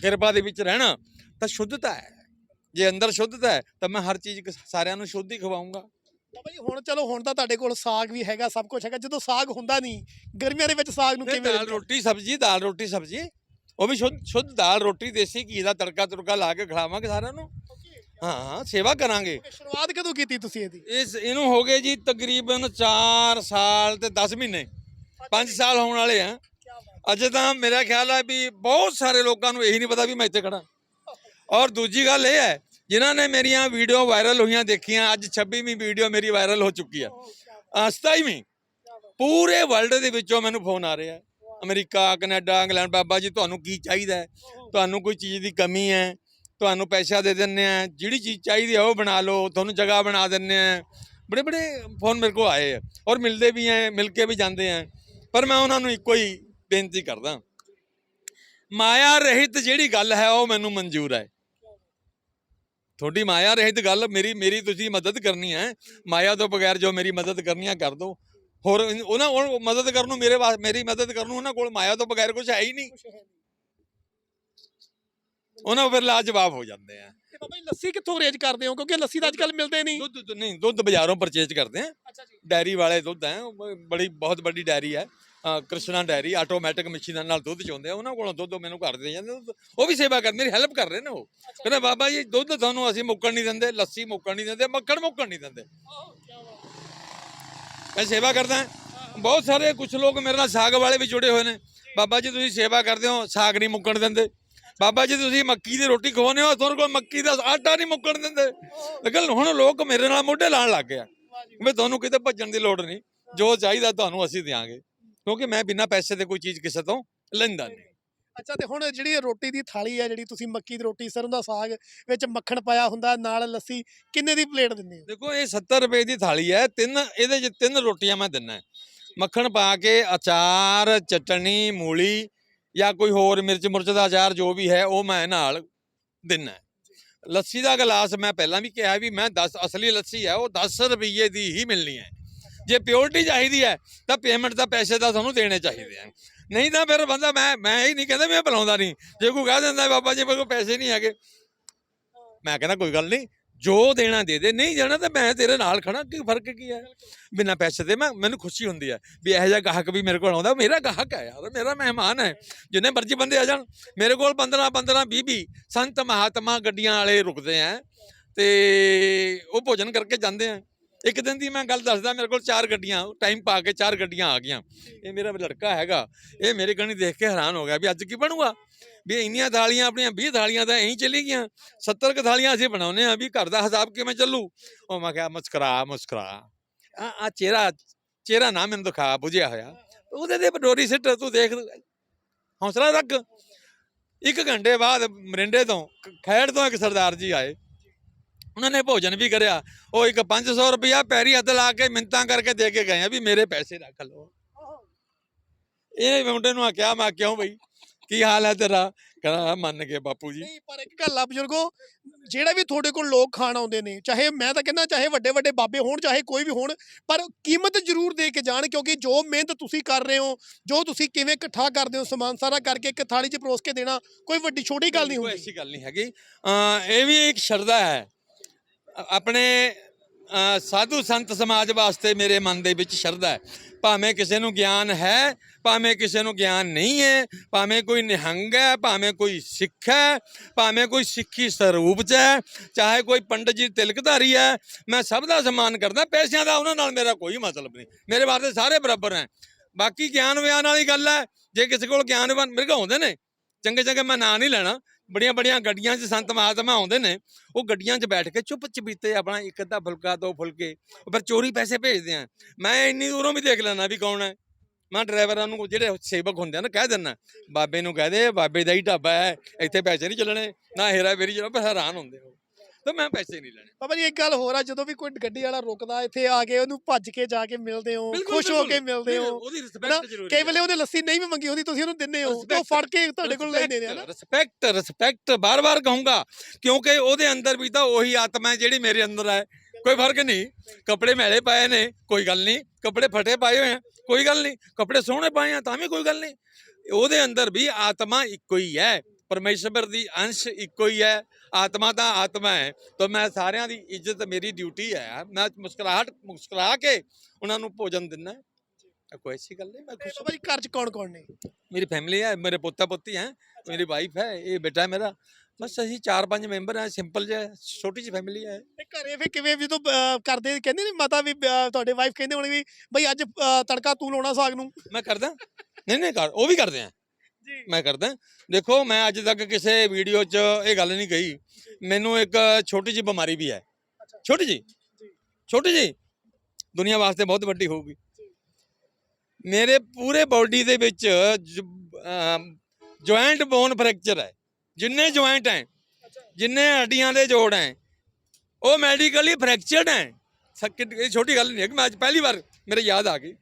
ਕਿਰਪਾ ਦੇ ਵਿੱਚ ਰਹਿਣਾ ਤਾਂ ਸ਼ੁੱਧਤਾ ਹੈ। ਜੇ ਅੰਦਰ ਸ਼ੁੱਧਤਾ ਹੈ ਤਾਂ ਮੈਂ ਹਰ ਚੀਜ਼ ਸਾਰਿਆਂ ਨੂੰ ਸ਼ੁੱਧ ਹੀ ਖਵਾਉਂਗਾ ਬਾਬਾ ਜੀ ਹੁਣ ਚਲੋ ਹੁਣ ਤਾਂ ਤੁਹਾਡੇ ਕੋਲ ਸਾਗ ਵੀ ਹੈਗਾ ਸਭ ਕੁਝ ਹੈਗਾ। ਜਦੋਂ ਸਾਗ ਹੁੰਦਾ ਨਹੀਂ ਗਰਮੀਆਂ ਦੇ ਵਿੱਚ ਸਾਗ ਨੂੰ ਕਿਵੇਂ ਦਾਲ ਰੋਟੀ ਸਬਜ਼ੀ ਦਾਲ ਰੋਟੀ ਸਬਜ਼ੀ। ਉਹ ਵੀ ਸ਼ੁੱਧ ਸ਼ੁੱਧ ਦਾਲ ਰੋਟੀ ਦੇਸੀ ਘੀ ਦਾ ਤੜਕਾ ਤੁੜਕਾ ਲਾ ਕੇ ਖਿਲਾਵਾਂਗੇ ਸਾਰਿਆਂ ਨੂੰ। ਹਾਂ ਹਾਂ ਸੇਵਾ ਕਰਾਂਗੇ। ਸ਼ੁਰੂਆਤ ਕਦੋਂ ਕੀਤੀ ਤੁਸੀਂ ਇਹਦੀ? ਇਸ ਇਹਨੂੰ ਹੋ ਗਏ ਜੀ ਤਕਰੀਬਨ 4 ਸਾਲ ਤੇ 10 ਮਹੀਨੇ। 5 ਸਾਲ ਹੋਣ ਵਾਲੇ ਆ। ਅਜੇ ਤਾਂ ਮੇਰਾ ਖਿਆਲ ਹੈ ਵੀ ਬਹੁਤ ਸਾਰੇ ਲੋਕਾਂ ਨੂੰ ਇਹੀ ਨਹੀਂ ਪਤਾ ਵੀ ਮੈਂ ਇੱਥੇ ਖੜਾ ਔਰ ਦੂਜੀ ਗੱਲ ਇਹ ਹੈ ਜਿਨ੍ਹਾਂ ਨੇ ਮੇਰੀਆਂ ਵੀਡੀਓ ਵਾਇਰਲ ਹੋਈਆਂ ਦੇਖੀਆਂ ਅੱਜ 26ਵੀਂ ਵੀਡੀਓ ਮੇਰੀ ਵਾਇਰਲ ਹੋ ਚੁੱਕੀ ਆ। ਅਹ 27ਵੀਂ ਪੂਰੇ ਵਰਲਡ ਦੇ ਵਿੱਚੋਂ ਮੈਨੂੰ ਫੋਨ ਆ ਰਿਹਾ। America, Canada, England, Baba ji, ਤੁਹਾਨੂੰ ਕੀ ਚਾਹੀਦਾ ਹੈ? ਤੁਹਾਨੂੰ ਕੋਈ ਚੀਜ਼ ਦੀ ਕਮੀ ਹੈ? ਤੁਹਾਨੂੰ ਪੈਸਾ ਦੇ ਦਿੰਨੇ ਆ ਜਿਹੜੀ ਚੀਜ਼ ਚਾਹੀਦੀ ਹੈ, ਉਹ ਬਣਾ ਲਓ। ਤੁਹਾਨੂੰ ਜਗ੍ਹਾ ਬਣਾ ਦਿੰਨੇ ਆ ਬੜੇ ਬੜੇ ਫੋਨ ਮੇਰੇ ਕੋਲ ਆਏ ਆ ਔਰ ਮਿਲਦੇ ਵੀ ਆ ਮਿਲ ਕੇ ਵੀ ਜਾਂਦੇ ਆ। ਪਰ ਮੈਂ ਉਹਨਾਂ ਨੂੰ ਇੱਕੋ ਹੀ ਬੇਨਤੀ ਕਰਦਾ। ਮਾਇਆ ਰਹਿਤ ਜਿਹੜੀ ਗੱਲ ਹੈ, ਉਹ ਮੈਨੂੰ ਮਨਜ਼ੂਰ ਹੈ। ਤੁਹਾਡੀ ਮਾਇਆ ਰਹਿਤ ਗੱਲ ਮੇਰੀ ਮੇਰੀ ਤੁਸੀਂ ਮਦਦ ਕਰਨੀ ਹੈ। ਮਾਇਆ ਤੋਂ ਬਗੈਰ ਜੋ ਮੇਰੀ ਮਦਦ ਕਰਨੀ ਹੈ ਕਰ ਦਿਓ ਹੋਰ ਉਹਨਾਂ ਉਹ ਮਦਦ ਕਰਨ ਨੂੰ ਮੇਰੇ ਵਾਸ ਮੇਰੀ ਮਦਦ ਕਰਨ ਨੂੰ ਉਹਨਾਂ ਕੋਲ ਮਾਇਆ ਤੋਂ ਬਗੈਰ ਕੁਝ ਹੈ ਹੀ ਨਹੀਂ। ਉਹਨਾਂ ਫਿਰ ਲਾਜਵਾਬ ਹੋ ਜਾਂਦੇ ਆ। ਤੇ ਬਾਬਾ ਜੀ ਲੱਸੀ ਕਿੱਥੋਂ ਰੇਜ ਕਰਦੇ ਹੋ? ਕਿਉਂਕਿ ਲੱਸੀ ਤਾਂ ਅੱਜ ਕੱਲ ਮਿਲਦੇ ਨਹੀਂ। ਦੁੱਧ ਨਹੀਂ ਦੁੱਧ ਬਾਜ਼ਾਰੋਂ ਪਰਚੇਜ ਕਰਦੇ ਆ। ਅੱਛਾ ਜੀ। ਡੈਰੀ ਵਾਲੇ ਦੁੱਧ ਹੈ ਬੜੀ ਬਹੁਤ ਵੱਡੀ ਡੈਰੀ ਹੈ। ਕ੍ਰਿਸ਼ਨਾ ਡੈਰੀ ਆਟੋਮੈਟਿਕ ਮਸ਼ੀਨਾਂ ਨਾਲ ਦੁੱਧ ਚੋਂਦੇ ਆ ਉਹਨਾਂ ਕੋਲੋਂ ਦੁੱਧ ਮੈਨੂੰ ਘਰ ਦੇ ਜਾਂਦੇ। ਉਹ ਵੀ ਸੇਵਾ ਕਰ ਮੇਰੀ ਹੈਲਪ ਕਰ ਰਹੇ ਨੇ ਉਹ। ਕਹਿੰਦੇ ਬਾਬਾ ਜੀ ਦੁੱਧ ਤੁਹਾਨੂੰ ਅਸੀਂ ਮੁੱਕਣ ਨਹੀਂ ਦਿੰਦੇ ਲੱਸੀ ਮੁੱਕਣ ਨਹੀਂ ਦਿੰਦੇ ਮੱਖਣ ਮੁੱਕਣ ਨਹੀਂ ਦਿੰਦੇ। ਮੈਂ ਸੇਵਾ ਕਰਦਾ ਬਹੁਤ ਸਾਰੇ ਕੁਝ ਲੋਕ ਮੇਰੇ ਨਾਲ ਸਾਗ ਵਾਲੇ ਵੀ ਜੁੜੇ ਹੋਏ ਨੇ। ਬਾਬਾ ਜੀ, ਤੁਸੀਂ ਸੇਵਾ ਕਰਦੇ ਹੋ, ਸਾਗ ਨਹੀਂ ਮੁੱਕਣ ਦਿੰਦੇ। ਬਾਬਾ ਜੀ, ਤੁਸੀਂ ਮੱਕੀ ਦੀ ਰੋਟੀ ਖਵਾਉਂਦੇ ਹੋ, ਤੁਹਾਡੇ ਕੋਲ ਮੱਕੀ ਦਾ ਆਟਾ ਨਹੀਂ ਮੁੱਕਣ ਦਿੰਦੇ। ਲੇਕਿਨ ਹੁਣ ਲੋਕ ਮੇਰੇ ਨਾਲ ਮੋਢੇ ਲਾਣ ਲੱਗ ਗਿਆ ਵੀ ਤੁਹਾਨੂੰ ਕਿਤੇ ਭੱਜਣ ਦੀ ਲੋੜ ਨਹੀਂ। ਜੋ ਚਾਹੀਦਾ ਤੁਹਾਨੂੰ ਅਸੀਂ ਦਿਆਂਗੇ। ਕਿਉਂਕਿ ਮੈਂ ਬਿਨਾਂ ਪੈਸੇ ਦੇ ਕੋਈ ਚੀਜ਼ ਕਿਸੇ ਤੋਂ ਲੈਂਦਾ ਨਹੀਂ। ਅੱਛਾ ਤੇ ਹੁਣ ਜਿਹੜੀ ਰੋਟੀ ਦੀ ਥਾਲੀ ਹੈ ਜਿਹੜੀ ਤੁਸੀਂ ਮੱਕੀ ਦੀ ਰੋਟੀ ਸਰੋਂ ਦਾ ਸਾਗ ਵਿੱਚ ਮੱਖਣ ਪਾਇਆ ਹੁੰਦਾ ਨਾਲ ਲੱਸੀ ਕਿੰਨੇ ਦੀ ਪਲੇਟ ਦਿੰਦੇ ਹੋ? ਦੇਖੋ ਇਹ 70 ਰੁਪਏ ਦੀ ਥਾਲੀ ਹੈ ਤਿੰਨ ਇਹਦੇ 'ਚ ਤਿੰਨ ਰੋਟੀਆਂ ਮੈਂ ਦਿੰਨਾ। ਮੱਖਣ ਪਾ ਕੇ ਅਚਾਰ ਚਟਣੀ ਮੂਲੀ ਜਾਂ ਕੋਈ ਹੋਰ ਮਿਰਚ ਮੁਰਚ ਦਾ ਅਚਾਰ ਜੋ ਵੀ ਹੈ ਉਹ ਮੈਂ ਨਾਲ ਦਿੰਨਾ। ਲੱਸੀ ਦਾ ਗਲਾਸ ਮੈਂ ਪਹਿਲਾਂ ਵੀ ਕਿਹਾ ਵੀ ਮੈਂ 10 ਅਸਲੀ ਲੱਸੀ ਹੈ ਉਹ 10 ਰੁਪਏ ਦੀ ਹੀ ਮਿਲਣੀ ਹੈ। ਜੇ ਪਿਓਰਟੀ ਚਾਹੀਦੀ ਹੈ ਤਾਂ ਪੇਮੈਂਟ ਦਾ ਪੈਸੇ ਤਾਂ ਤੁਹਾਨੂੰ ਦੇਣੇ ਚਾਹੀਦੇ ਆ। ਨਹੀਂ ਤਾਂ ਫਿਰ ਬੰਦਾ ਮੈਂ ਮੈਂ ਇਹ ਨਹੀਂ ਕਹਿੰਦਾ ਮੈਂ ਬੁਲਾਉਂਦਾ ਨਹੀਂ। ਜੇ ਕੋਈ ਕਹਿ ਦਿੰਦਾ, ਬਾਬਾ ਜੀ ਮੇਰੇ ਕੋਲ ਪੈਸੇ ਨਹੀਂ ਹੈਗੇ। ਮੈਂ ਕਹਿੰਦਾ ਕੋਈ ਗੱਲ ਨਹੀਂ, ਜੋ ਦੇਣਾ ਦੇ ਦੇ, ਨਹੀਂ ਦੇਣਾ ਤਾਂ ਮੈਂ ਤੇਰੇ ਨਾਲ ਖੜਾ ਕੀ ਫ਼ਰਕ ਕੀ ਹੈ? ਬਿਨਾਂ ਪੈਸੇ ਦੇ ਮੈਂ, ਮੈਨੂੰ ਖੁਸ਼ੀ ਹੁੰਦੀ ਹੈ ਵੀ ਇਹੋ ਜਿਹਾ ਗਾਹਕ ਵੀ ਮੇਰੇ ਕੋਲ ਆਉਂਦਾ, ਮੇਰਾ ਗਾਹਕ ਹੈ ਯਾਰ, ਮੇਰਾ ਮਹਿਮਾਨ ਹੈ, ਜਿੰਨੇ ਮਰਜ਼ੀ ਬੰਦੇ ਆ ਜਾਣ। ਮੇਰੇ ਕੋਲ 15 15 20 20 ਸੰਤ ਮਹਾਤਮਾ ਗੱਡੀਆਂ ਵਾਲੇ ਰੁਕਦੇ ਆ ਤੇ ਉਹ ਭੋਜਨ ਕਰਕੇ ਜਾਂਦੇ ਆ। ਇੱਕ ਦਿਨ ਦੀ ਮੈਂ ਗੱਲ ਦੱਸਦਾ, ਮੇਰੇ ਕੋਲ ਚਾਰ ਗੱਡੀਆਂ ਟਾਈਮ ਪਾ ਕੇ ਚਾਰ ਗੱਡੀਆਂ ਆ ਗਈਆਂ। ਇਹ ਮੇਰਾ ਲੜਕਾ ਹੈਗਾ, ਇਹ ਮੇਰੇ ਕਣੀ ਦੇਖ ਕੇ ਹੈਰਾਨ ਹੋ ਗਿਆ ਵੀ ਅੱਜ ਕੀ ਬਣੂਗਾ? ਵੀ ਇੰਨੀਆਂ ਥਾਲੀਆਂ ਆਪਣੀਆਂ 20 ਥਾਲੀਆਂ ਤਾਂ ਐਂ ਚਲੀ ਗਈਆਂ 70 ਕੁ ਥਾਲੀਆਂ ਅਸੀਂ ਬਣਾਉਨੇ ਆ ਵੀ ਘਰ ਦਾ ਹਿਸਾਬ ਕਿਵੇਂ ਚੱਲੂ? ਉਹ ਮੈਂ ਕਿਹਾ, ਮੁਸਕਰਾ ਮੁਸਕਰਾ। ਆ ਆ ਚਿਹਰਾ ਚਿਹਰਾ ਨਾ ਮੈਨੂੰ ਦਿਖਾ, ਬੁਝਿਆ ਹੋਇਆ। ਉਹਦੇ ਤੇ ਡੋਰੀ ਸਿੱਟ, ਤੂੰ ਦੇਖ, ਹੌਸਲਾ ਰੱਖ। ਇੱਕ ਘੰਟੇ ਬਾਅਦ ਮਰਿੰਡੇ ਤੋਂ, ਖੈੜ ਤੋਂ ਇੱਕ ਸਰਦਾਰ ਜੀ ਆਏ। ਉਹਨਾਂ ਨੇ ਭੋਜਨ ਵੀ ਕਰਿਆ। ਉਹ ਇੱਕ 500 ਰੁਪਇਆ ਪੈਰੀ ਹੱਥ ਲਾ ਕੇ ਮਿੰਤਾਂ ਕਰਕੇ ਦੇ ਕੇ ਗਏ ਆ ਵੀ ਮੇਰੇ ਪੈਸੇ ਰੱਖ ਲਓ। ਇਹ ਮੁੰਡੇ ਨੂੰ ਆ ਕਿਹਾ ਮੈਂ ਕਿਉਂ ਬਈ? ਕੀ ਹਾਲ ਹੈ ਤੇਰਾ? ਕਹਿੰਦਾ ਮੰਨ ਕੇ ਬਾਪੂ ਜੀ। ਨਹੀਂ ਪਰ ਇੱਕ ਗੱਲ ਆ ਬਜ਼ੁਰਗੋ ਜਿਹੜਾ ਵੀ ਤੁਹਾਡੇ ਕੋਲ ਲੋਕ ਖਾਣ ਆਉਂਦੇ ਨੇ ਚਾਹੇ ਮੈਂ ਤਾਂ ਕਹਿੰਦਾ ਚਾਹੇ ਵੱਡੇ ਵੱਡੇ ਬਾਬੇ ਹੋਣ ਚਾਹੇ ਕੋਈ ਵੀ ਹੋਣ ਪਰ ਕੀਮਤ ਜ਼ਰੂਰ ਦੇ ਕੇ ਜਾਣ ਕਿਉਂਕਿ ਜੋ ਮਿਹਨਤ ਤੁਸੀਂ ਕਰ ਰਹੇ ਹੋ ਜੋ ਤੁਸੀਂ ਕਿਵੇਂ ਇਕੱਠਾ ਕਰਦੇ ਹੋ ਸਮਾਨ ਸਾਰਾ ਕਰਕੇ ਇੱਕ ਥਾਲੀ 'ਚ ਪਰੋਸ ਕੇ ਦੇਣਾ ਕੋਈ ਵੱਡੀ ਛੋਟੀ ਗੱਲ ਨਹੀਂ ਹੁੰਦੀ। ਐਸੀ ਗੱਲ ਨਹੀਂ ਹੈਗੀ। ਇਹ ਵੀ ਇੱਕ ਸ਼ਰਧਾ ਹੈ। ਆਪਣੇ ਸਾਧੂ ਸੰਤ ਸਮਾਜ ਵਾਸਤੇ ਮੇਰੇ ਮਨ ਦੇ ਵਿੱਚ ਸ਼ਰਧਾ ਹੈ। ਭਾਵੇਂ ਕਿਸੇ ਨੂੰ ਗਿਆਨ ਹੈ, ਭਾਵੇਂ ਕਿਸੇ ਨੂੰ ਗਿਆਨ ਨਹੀਂ ਹੈ, ਭਾਵੇਂ ਕੋਈ ਨਿਹੰਗ ਹੈ, ਭਾਵੇਂ ਕੋਈ ਸਿੱਖ ਹੈ, ਭਾਵੇਂ ਕੋਈ ਸਿੱਖੀ ਸਰੂਪ 'ਚ ਹੈ, ਚਾਹੇ ਕੋਈ ਪੰਡਤ ਜੀ ਤਿਲਕਧਾਰੀ ਹੈ, ਮੈਂ ਸਭ ਦਾ ਸਨਮਾਨ ਕਰਦਾ, ਪੈਸਿਆਂ ਦਾ ਉਹਨਾਂ ਨਾਲ ਮੇਰਾ ਕੋਈ ਮਤਲਬ ਨਹੀਂ। ਮੇਰੇ ਵਾਸਤੇ ਸਾਰੇ ਬਰਾਬਰ ਹੈ। ਬਾਕੀ ਗਿਆਨ ਵਿਆਨ ਵਾਲੀ ਗੱਲ ਹੈ, ਜੇ ਕਿਸੇ ਕੋਲ ਗਿਆਨਵਾਨ ਮੇਰੇ ਕੋਲ ਆਉਂਦੇ ਨੇ ਚੰਗੇ ਚੰਗੇ ਮੈਂ ਨਾਂ ਨਹੀਂ ਲੈਣਾ। ਬੜੀਆਂ ਬੜੀਆਂ ਗੱਡੀਆਂ 'ਚ ਸੰਤ ਮਹਾਤਮਾ ਆਉਂਦੇ ਨੇ, ਉਹ ਗੱਡੀਆਂ 'ਚ ਬੈਠ ਕੇ ਚੁੱਪ ਚਪੀਤੇ ਆਪਣਾ ਇੱਕ ਅੱਧਾ ਫੁਲਕਾ, ਦੋ ਫੁਲਕੇ ਪਰ ਚੋਰੀ ਪੈਸੇ ਭੇਜਦੇ ਆ। ਮੈਂ ਇੰਨੀ ਦੂਰੋਂ ਵੀ ਦੇਖ ਲੈਣਾ ਵੀ ਕੌਣ ਹੈ। ਮੈਂ ਡਰਾਈਵਰਾਂ ਨੂੰ ਜਿਹੜੇ ਸੇਵਕ ਹੁੰਦੇ ਆ ਨਾ, ਕਹਿ ਦਿੰਦਾ, ਬਾਬੇ ਨੂੰ ਕਹਿ ਦੇ, ਬਾਬੇ ਦਾ ਹੀ ਢਾਬਾ ਹੈ, ਇੱਥੇ ਪੈਸੇ ਨਹੀਂ ਚੱਲਣੇ, ਨਾ ਹੇਰਾ ਫੇਰੀ ਚੱਲਣਾ ਪਰ ਹੈਰਾਨ ਹੁੰਦੇ ਹੋ ਤਾਂ ਮੈਂ ਪੈਸੇ ਨਹੀਂ ਲੈਣੇ। ਬਾਬਾ ਜੀ ਇੱਕ ਗੱਲ ਹੋਰ ਆ ਜਦੋਂ ਵੀ ਕੋਈ ਗੱਡੀ ਵਾਲਾ ਰੁਕਦਾ ਇੱਥੇ ਆ ਕੇ ਉਹਨੂੰ ਭੱਜ ਕੇ ਜਾ ਕੇ ਮਿਲਦੇ ਹੋ ਬਿਲਕੁਲ, ਖੁਸ਼ ਹੋ ਬਿਲਕੁਲ। ਕੇ ਮਿਲਦੇ ਹੋ। ਉਹਦੀ? ਰਿਸਪੈਕਟ ਜ਼ਰੂਰੀ ਕਈ ਵੇਲੇ ਉਹਨੇ ਲੱਸੀ ਨਹੀਂ ਵੀ ਮੰਗੀ ਹੁੰਦੀ ਤੁਸੀਂ ਉਹਨੂੰ ਦਿੰਦੇ ਹੋ ਤੇ ਉਹ ਫੜ ਕੇ ਤੁਹਾਡੇ ਕੋਲ ਲੈਂਦੇ ਨੇ ਹਨਾ? ਰਿਸਪੈਕਟ ਰਿਸਪੈਕਟ ਬਾਰ-ਬਾਰ ਕਹੂੰਗਾ ਕਿਉਂਕਿ ਉਹਦੇ ਅੰਦਰ ਵੀ ਤਾਂ ਉਹੀ ਆਤਮਾ ਹੈ ਜਿਹੜੀ ਮੇਰੇ ਅੰਦਰ ਹੈ। ਕੋਈ ਫ਼ਰਕ ਨਹੀਂ ਕੱਪੜੇ ਮੈਲੇ ਪਾਏ ਨੇ ਕੋਈ ਗੱਲ ਨਹੀਂ ਕੱਪੜੇ ਫਟੇ ਪਾਏ ਹੋਏ ਆ ਕੋਈ ਗੱਲ ਨਹੀਂ ਕੱਪੜੇ ਸੋਹਣੇ ਪਾਏ ਆ ਤਾਂ ਵੀ ਕੋਈ ਗੱਲ ਨਹੀਂ। ਉਹਦੇ ਅੰਦਰ ਵੀ ਆਤਮਾ ਇੱਕੋ ਹੀ ਹੈ। ਪਰਮੇਸ਼ਵਰ ਦੀ ਅੰਸ਼ ਇੱਕੋ ਹੀ ਹੈ ਆਤਮਾ ਤਾਂ ਆਤਮਾ ਹੈ। ਤਾਂ ਮੈਂ ਸਾਰਿਆਂ ਦੀ ਇੱਜ਼ਤ ਮੇਰੀ ਡਿਊਟੀ ਹੈ। ਮੈਂ ਮੁਸਕਰਾਹਟ ਮੁਸਕਰਾ ਕੇ ਉਹਨਾਂ ਨੂੰ ਭੋਜਨ ਦਿੰਦਾ। ਕੋਈ ਐਸੀ ਗੱਲ ਨਹੀਂ ਮੈਂ ਖੁਸ਼ ਜੀ ਘਰ 'ਚ ਕੌਣ ਕੌਣ ਨੇ? ਮੇਰੀ ਫੈਮਿਲੀ ਹੈ ਮੇਰੇ ਪੋਤਾ ਪੋਤੀ ਹੈ ਮੇਰੀ ਵਾਈਫ ਹੈ ਇਹ ਬੇਟਾ ਹੈ ਮੇਰਾ। ਬਸ ਅਸੀਂ ਚਾਰ ਪੰਜ ਮੈਂਬਰ ਹੈ ਸਿੰਪਲ ਜਿਹਾ ਛੋਟੀ ਜਿਹੀ ਫੈਮਿਲੀ ਹੈ। ਤੇ ਘਰੇ ਫੇ ਕਿਵੇਂ ਜਦੋਂ ਕਰਦੇ ਕਹਿੰਦੇ ਨੇ ਮਾਤਾ ਵੀ ਤੁਹਾਡੇ ਵਾਈਫ ਕਹਿੰਦੇ ਹੋਣੇ ਵੀ ਬਈ ਅੱਜ ਤੜਕਾ ਤੂੰ ਲਾਉਣਾ ਸਾਗ ਨੂੰ। ਮੈਂ ਕਰਦਾ। ਨਹੀਂ ਨਹੀਂ ਕਰ ਉਹ ਵੀ ਕਰਦੇ ਆ। ਮੈਂ ਕਰਦਾ। ਦੇਖੋ ਮੈਂ ਅੱਜ ਤੱਕ ਕਿਸੇ ਵੀਡੀਓ 'ਚ ਇਹ ਗੱਲ ਨਹੀਂ ਕਹੀ। ਮੈਨੂੰ ਇੱਕ ਛੋਟੀ ਜਿਹੀ ਬਿਮਾਰੀ ਵੀ ਹੈ। ਛੋਟੀ ਜੀ। ਛੋਟੀ ਜੀ ਦੁਨੀਆ ਵਾਸਤੇ ਬਹੁਤ ਵੱਡੀ ਹੋਊਗੀ। ਮੇਰੇ ਪੂਰੇ ਬਾਡੀ ਦੇ ਵਿੱਚ ਜੁਆਇੰਟ ਬੋਨ ਫ੍ਰੈਕਚਰ ਹੈ। ਜਿੰਨੇ ਜੁਆਇੰਟ ਹੈ ਜਿੰਨੇ ਹੱਡੀਆਂ ਦੇ ਜੋੜ ਹੈ ਉਹ ਮੈਡੀਕਲੀ ਫ੍ਰੈਕਚਰਡ ਹੈ। ਛੋਟੀ ਗੱਲ ਨਹੀਂ ਹੈ ਕਿ ਮੈਂ ਅੱਜ ਪਹਿਲੀ ਵਾਰ ਮੇਰੇ ਯਾਦ ਆ ਗਈ।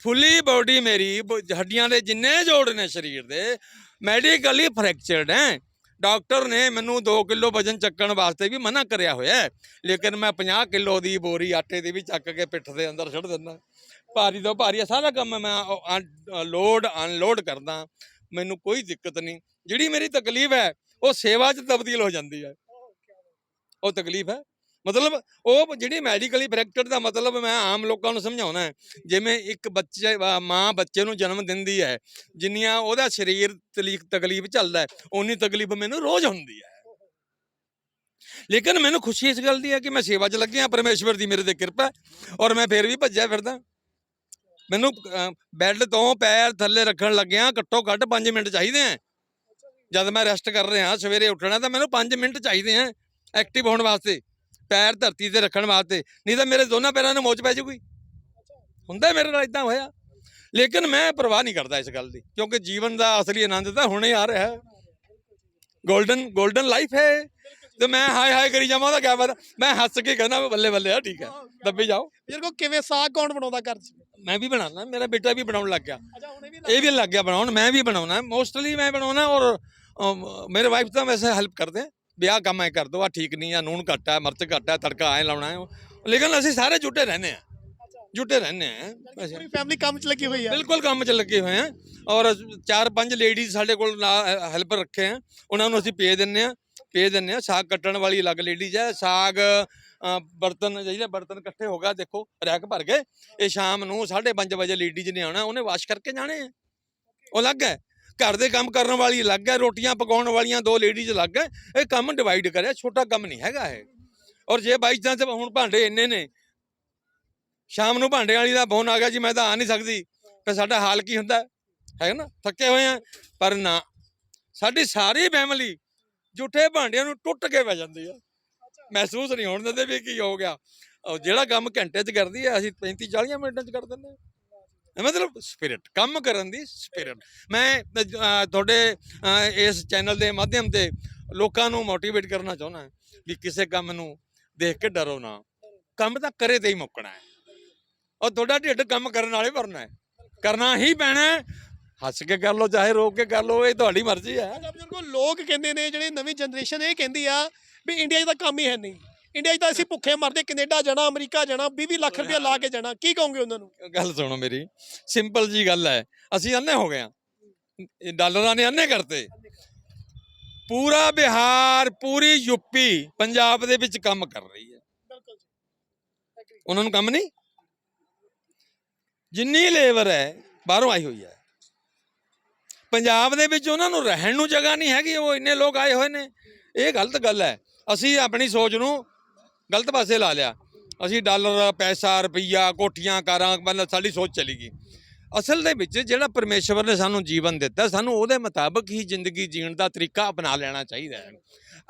ਫੁੱਲੀ ਬਾਡੀ ਮੇਰੀ ਬ- ਹੱਡੀਆਂ ਦੇ ਜਿੰਨੇ ਜੋੜ ਨੇ ਸਰੀਰ ਦੇ ਮੈਡੀਕਲੀ ਫ੍ਰੈਕਚਰਡ ਹੈ ਡਾਕਟਰ ਨੇ ਮੈਨੂੰ 2 ਕਿਲੋ ਵਜਨ ਚੱਕਣ ਵਾਸਤੇ ਵੀ ਮਨਾ ਕਰਿਆ ਹੋਇਆ ਲੇਕਿਨ ਮੈਂ 50 ਕਿਲੋ ਦੀ ਬੋਰੀ ਆਟੇ ਦੀ ਵੀ ਚੱਕ ਕੇ ਪਿੱਠ ਦੇ ਅੰਦਰ ਛੱਡ ਦਿੰਦਾ। ਭਾਰੀ ਤੋਂ ਭਾਰੀ ਆ, ਸਾਰਾ ਕੰਮ ਮੈਂ ਲੋਡ ਅਨਲੋਡ ਕਰਦਾ। ਮੈਨੂੰ ਕੋਈ ਦਿੱਕਤ ਨਹੀਂ। ਜਿਹੜੀ ਮੇਰੀ ਤਕਲੀਫ ਹੈ ਉਹ ਸੇਵਾ 'ਚ ਤਬਦੀਲ ਹੋ ਜਾਂਦੀ ਹੈ ਉਹ ਤਕਲੀਫ ਹੈ ਮਤਲਬ ਉਹ ਜਿਹੜੀ ਮੈਡੀਕਲੀ ਫ੍ਰੈਕਚਰ ਦਾ ਮਤਲਬ ਮੈਂ ਆਮ ਲੋਕਾਂ ਨੂੰ ਸਮਝਾਉਣਾ ਹੈ, ਜਿਵੇਂ ਇੱਕ ਬੱਚੇ ਮਾਂ ਬੱਚੇ ਨੂੰ ਜਨਮ ਦਿੰਦੀ ਹੈ, ਜਿੰਨੀਆਂ ਉਹਦਾ ਸਰੀਰ ਤਲੀਕ ਤਕਲੀਫ ਚੱਲਦਾ ਹੈ ਉਨੀ ਤਕਲੀਫ ਮੈਨੂੰ ਰੋਜ਼ ਹੁੰਦੀ ਹੈ। ਲੇਕਿਨ ਮੈਨੂੰ ਖੁਸ਼ੀ ਇਸ ਗੱਲ ਦੀ ਹੈ ਕਿ ਮੈਂ ਸੇਵਾ 'ਚ ਲੱਗਿਆ ਪਰਮੇਸ਼ਵਰ ਦੀ ਮੇਰੇ ਤੇ ਕਿਰਪਾ ਔਰ ਮੈਂ ਫੇਰ ਵੀ ਭੱਜਿਆ ਫਿਰਦਾ। ਮੈਨੂੰ ਬੈੱਡ ਤੋਂ ਪੈਰ ਥੱਲੇ ਰੱਖਣ ਲੱਗਿਆ ਘੱਟੋ ਘੱਟ 5 ਮਿੰਟ ਚਾਹੀਦੇ ਆ ਜਦ ਮੈਂ ਰੈਸਟ ਕਰ ਰਿਹਾ, ਸਵੇਰੇ ਉੱਠਣਾ ਤਾਂ ਮੈਨੂੰ 5 ਮਿੰਟ ਚਾਹੀਦੇ ਆ ਐਕਟਿਵ ਹੋਣ ਵਾਸਤੇ। ਪੈਰ ਧਰਤੀ ਤੇ ਰੱਖਣ ਵਾਸਤੇ ਨਹੀਂ ਤਾਂ ਮੇਰੇ ਦੋਨਾਂ ਪੈਰਾਂ ਨੂੰ ਮੋਚ ਪੈ ਜੂਗੀ ਹੁੰਦਾ ਮੇਰੇ ਨਾਲ ਇਦਾਂ ਹੋਇਆ। ਲੇਕਿਨ ਮੈਂ ਪਰਵਾਹ ਨਹੀਂ ਕਰਦਾ ਇਸ ਗੱਲ ਦੀ ਕਿਉਂਕਿ ਜੀਵਨ ਦਾ ਅਸਲੀ ਆਨੰਦ ਤਾਂ ਹੁਣੇ ਆ ਰਿਹਾ ਹੈ। 골ਡਨ 골ਡਨ ਲਾਈਫ ਹੈ ਤੇ ਮੈਂ ਹਾਏ ਹਾਏ ਕਰੀ ਜਾਵਾਂ ਤਾਂ ਕਿਆ ਪਤਾ ਮੈਂ ਹੱਸ ਕੇ ਕਹਿੰਦਾ ਬੱਲੇ ਬੱਲੇ ਆ ਠੀਕ ਹੈ ਦੱਬੀ ਜਾਓ। ਬਜ਼ੁਰਗੋ ਕਿਵੇਂ ਸਾਗ ਕੌਣ ਬਣਾਉਂਦਾ ਘਰ 'ਚ? ਮੈਂ ਵੀ ਬਣਾਉਣਾ ਮੇਰਾ ਬੇਟਾ ਵੀ ਬਣਾਉਣ ਲੱਗ ਗਿਆ। ਇਹ ਵੀ ਲੱਗ ਗਿਆ ਬਣਾਉਣ ਮੈਂ ਵੀ ਬਣਾਉਣਾ। ਮੋਸਟਲੀ ਮੈਂ ਬਣਾਉਣਾ ਔਰ ਮੇਰੇ ਵਾਈਫ ਤਾਂ ਵੈਸੇ ਹੈਲਪ ਕਰਦੇ ਆ। ਵੀ ਆਹ ਕੰਮ ਐ ਕਰ ਦੋ ਆ ਠੀਕ ਨਹੀਂ ਆ ਨੂਨ ਘੱਟ ਹੈ ਮਿਰਚ ਘੱਟ ਹੈ ਤੜਕਾ ਐ ਲਾਉਣਾ ਹੈ ਲੇਕਿਨ ਅਸੀਂ ਸਾਰੇ ਜੁਟੇ ਰਹਿੰਦੇ ਆ। ਜੁਟੇ ਰਹਿੰਦੇ ਆ। ਪੂਰੀ ਫੈਮਿਲੀ ਕੰਮ 'ਚ ਲੱਗੀ ਹੋਈ ਆ। ਬਿਲਕੁਲ ਕੰਮ 'ਚ ਲੱਗੇ ਹੋਏ ਆ। ਔਰ ਚਾਰ ਪੰਜ ਲੇਡੀਜ਼ ਸਾਡੇ ਕੋਲ ਹੈਲਪ ਰੱਖੇ ਆ। ਉਹਨਾਂ ਨੂੰ ਅਸੀਂ ਭੇਜ ਦਿੰਨੇ ਆ ਭੇਜ ਦਿੰਨੇ ਆ। ਸਾਗ ਕੱਟਣ ਵਾਲੀ ਅਲੱਗ ਲੇਡੀਜ਼ ਹੈ ਸਾਗ ਬਰਤਨ ਜਿਹੜੇ ਬਰਤਨ ਇਕੱਠੇ ਹੋ ਗਿਆ ਦੇਖੋ ਰੈਕ ਭਰ ਗਏ। ਇਹ ਸ਼ਾਮ ਨੂੰ 5:30 ਵਜੇ ਲੇਡੀਜ਼ ਨੇ ਆਉਣਾ ਉਹਨੇ ਵਾਸ਼ ਕਰਕੇ ਜਾਣੇ ਆ। ਉਹ ਅਲੱਗ ਹੈ। ਘਰ ਦੇ ਕੰਮ ਕਰਨ ਵਾਲੀ ਅਲੱਗ ਹੈ, ਰੋਟੀਆਂ ਪਕਾਉਣ ਵਾਲੀਆਂ ਦੋ ਲੇਡੀਜ਼ ਅਲੱਗ ਹੈ, ਇਹ ਕੰਮ ਡਿਵਾਈਡ ਕਰਿਆ, ਛੋਟਾ ਕੰਮ ਨਹੀਂ ਹੈਗਾ ਇਹ। ਔਰ ਜੇ ਬਾਈ ਚਾਂਸ ਹੁਣ ਭਾਂਡੇ ਇੰਨੇ ਨੇ, ਸ਼ਾਮ ਨੂੰ ਭਾਂਡੇ ਵਾਲੀ ਦਾ ਫੋਨ ਆ ਗਿਆ ਜੀ, ਮੈਂ ਤਾਂ ਆ ਨਹੀਂ ਸਕਦੀ, ਫਿਰ ਸਾਡਾ ਹਾਲ ਕੀ ਹੁੰਦਾ? ਹੈ ਨਾ, ਥੱਕੇ ਹੋਏ ਆ ਪਰ ਨਾ, ਸਾਡੀ ਸਾਰੀ ਫੈਮਿਲੀ ਜੂਠੇ ਭਾਂਡਿਆਂ ਨੂੰ ਟੁੱਟ ਕੇ ਪੈ ਜਾਂਦੀ ਆ। ਮਹਿਸੂਸ ਨਹੀਂ ਹੋਣ ਦਿੰਦੇ ਵੀ ਕੀ ਹੋ ਗਿਆ। ਉਹ ਜਿਹੜਾ ਕੰਮ ਘੰਟੇ 'ਚ ਕਰਦੀ ਹੈ, ਅਸੀਂ 35 40 ਮਿੰਟਾਂ 'ਚ ਕਰ ਦਿੰਦੇ ਹਾਂ। ਮਤਲਬ ਸਪਿਰਿਟ ਕੰਮ ਕਰਨ ਦੀ ਸਪਿਰਿਟ ਮੈਂ ਅਹ, ਤੁਹਾਡੇ ਅਹ, ਇਸ ਚੈਨਲ ਦੇ ਮਾਧਿਅਮ ਤੇ ਲੋਕਾਂ ਨੂੰ ਮੋਟੀਵੇਟ ਕਰਨਾ ਚਾਹੁੰਦਾ ਵੀ ਕਿਸੇ ਕੰਮ ਨੂੰ ਦੇਖ ਕੇ ਡਰੋ ਨਾ। ਕੰਮ ਤਾਂ ਕਰੇ ਤੇ ਹੀ ਮੁੱਕਣਾ ਹੈ। ਔਰ ਤੁਹਾਡਾ ਢਿੱਡ ਕੰਮ ਕਰਨ ਵਾਲੇ ਭਰਨਾ ਹੈ। ਕਰਨਾ ਹੀ ਪੈਣਾ ਹੈ। ਹੱਸ ਕੇ ਕਰ ਲਓ ਚਾਹੇ ਰੋਕ ਕੇ ਕਰ ਲਓ ਇਹ ਤੁਹਾਡੀ ਮਰਜ਼ੀ ਹੈ। ਅੱਛਾ ਬਜ਼ੁਰਗੋ ਲੋਕ ਕਹਿੰਦੇ ਨੇ ਜਿਹੜੇ ਨਵੀਂ ਜਨਰੇਸ਼ਨ ਇਹ ਕਹਿੰਦੀ ਆ ਵੀ ਇੰਡੀਆ 'ਚ ਤਾਂ ਕੰਮ ਹੀ ਹੈ ਨਹੀਂ। ਇੰਡੀਆ 'ਚ ਤਾਂ ਅਸੀਂ ਭੁੱਖੇ ਮਰਦੇ ਕੈਨੇਡਾ ਜਾਣਾ ਅਮਰੀਕਾ ਜਾਣਾ 20 ਲੱਖ ਰੁਪਇਆ ਲਾ ਕੇ ਜਾਣਾ। ਕੀ ਕਹੋਗੇ ਉਹਨਾਂ ਨੂੰ? ਗੱਲ ਸੁਣੋ ਮੇਰੀ ਸਿੰਪਲ ਜੀ ਗੱਲ ਹੈ ਅਸੀਂ ਅੰਨੇ ਹੋ ਗਏ ਆ ਇਹ ਡਾਲਰਾਂ ਨੇ ਅੰਨੇ ਕਰਤੇ। ਪੂਰਾ ਬਿਹਾਰ ਪੂਰੀ ਯੂਪੀ ਪੰਜਾਬ ਦੇ ਵਿੱਚ ਕੰਮ ਕਰ ਰਹੀ ਹੈ। ਬਿਲਕੁਲ ਉਹਨਾਂ ਨੂੰ ਕੰਮ ਨਹੀਂ? ਜਿੰਨੀ ਲੇਬਰ ਹੈ ਬਾਹਰੋਂ ਆਈ ਹੋਈ ਹੈ। ਪੰਜਾਬ ਦੇ ਵਿੱਚ ਉਹਨਾਂ ਨੂੰ ਰਹਿਣ ਨੂੰ ਜਗ੍ਹਾ ਨਹੀਂ ਹੈਗੀ ਉਹ ਇੰਨੇ ਲੋਕ ਆਏ ਹੋਏ ਨੇ। ਇਹ ਗਲਤ ਗੱਲ ਹੈ। ਅਸੀਂ ਆਪਣੀ ਸੋਚ ਨੂੰ ਗਲਤ ਪਾਸੇ ਲਾ ਲਿਆ। ਅਸੀਂ ਡਾਲਰ, ਪੈਸਾ, ਰੁਪਈਆ, ਕੋਠੀਆਂ, ਕਾਰਾਂ, ਮਤਲਬ ਸਾਡੀ ਸੋਚ ਚਲੀ ਗਈ। ਅਸਲ ਦੇ ਵਿੱਚ ਜਿਹੜਾ ਪਰਮੇਸ਼ਵਰ ਨੇ ਸਾਨੂੰ ਜੀਵਨ ਦਿੱਤਾ, ਸਾਨੂੰ ਉਹਦੇ ਮੁਤਾਬਕ ਹੀ ਜ਼ਿੰਦਗੀ ਜੀਣ ਦਾ ਤਰੀਕਾ ਅਪਣਾ ਲੈਣਾ ਚਾਹੀਦਾ ਹੈ।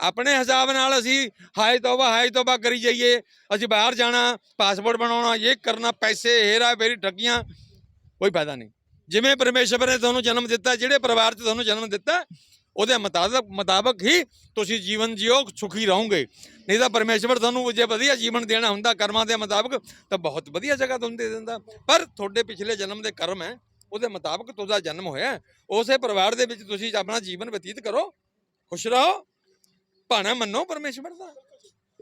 ਆਪਣੇ ਹਿਸਾਬ ਨਾਲ ਅਸੀਂ ਹਾਏ ਤੋਬਾ ਹਾਏ ਤੋਬਾ ਕਰੀ ਜਾਈਏ, ਅਸੀਂ ਬਾਹਰ ਜਾਣਾ, ਪਾਸਪੋਰਟ ਬਣਾਉਣਾ, ਇਹ ਕਰਨਾ, ਪੈਸੇ, ਹੇਰਾ, ਫੇਰੀ, ਠੱਗੀਆਂ, ਕੋਈ ਫਾਇਦਾ ਨਹੀਂ। ਜਿਵੇਂ ਪਰਮੇਸ਼ਵਰ ਨੇ ਤੁਹਾਨੂੰ ਜਨਮ ਦਿੱਤਾ, ਜਿਹੜੇ ਪਰਿਵਾਰ 'ਚ ਤੁਹਾਨੂੰ ਜਨਮ ਦਿੱਤਾ ਉਹਦੇ ਮੁਤਾਬਕ ਮੁਤਾਬਕ ਹੀ ਤੁਸੀਂ ਜੀਵਨ ਜਿਓ, ਸੁਖੀ ਰਹੋਗੇ। ਨਹੀਂ ਤਾਂ ਪਰਮੇਸ਼ਵਰ ਤੁਹਾਨੂੰ ਜੇ ਵਧੀਆ ਜੀਵਨ ਦੇਣਾ ਹੁੰਦਾ, ਕਰਮਾਂ ਦੇ ਮੁਤਾਬਕ, ਤਾਂ ਬਹੁਤ ਵਧੀਆ ਜਗ੍ਹਾ ਤੁਹਾਨੂੰ ਦੇ ਦਿੰਦਾ। ਪਰ ਤੁਹਾਡੇ ਪਿਛਲੇ ਜਨਮ ਦੇ ਕਰਮ ਹੈ, ਉਹਦੇ ਮੁਤਾਬਕ ਤੁਹਾਡਾ ਜਨਮ ਹੋਇਆ। ਉਸੇ ਪਰਿਵਾਰ ਦੇ ਵਿੱਚ ਤੁਸੀਂ ਆਪਣਾ ਜੀਵਨ ਬਤੀਤ ਕਰੋ, ਖੁਸ਼ ਰਹੋ। ਭਾਣਾ ਮੰਨੋ ਪਰਮੇਸ਼ਵਰ ਦਾ।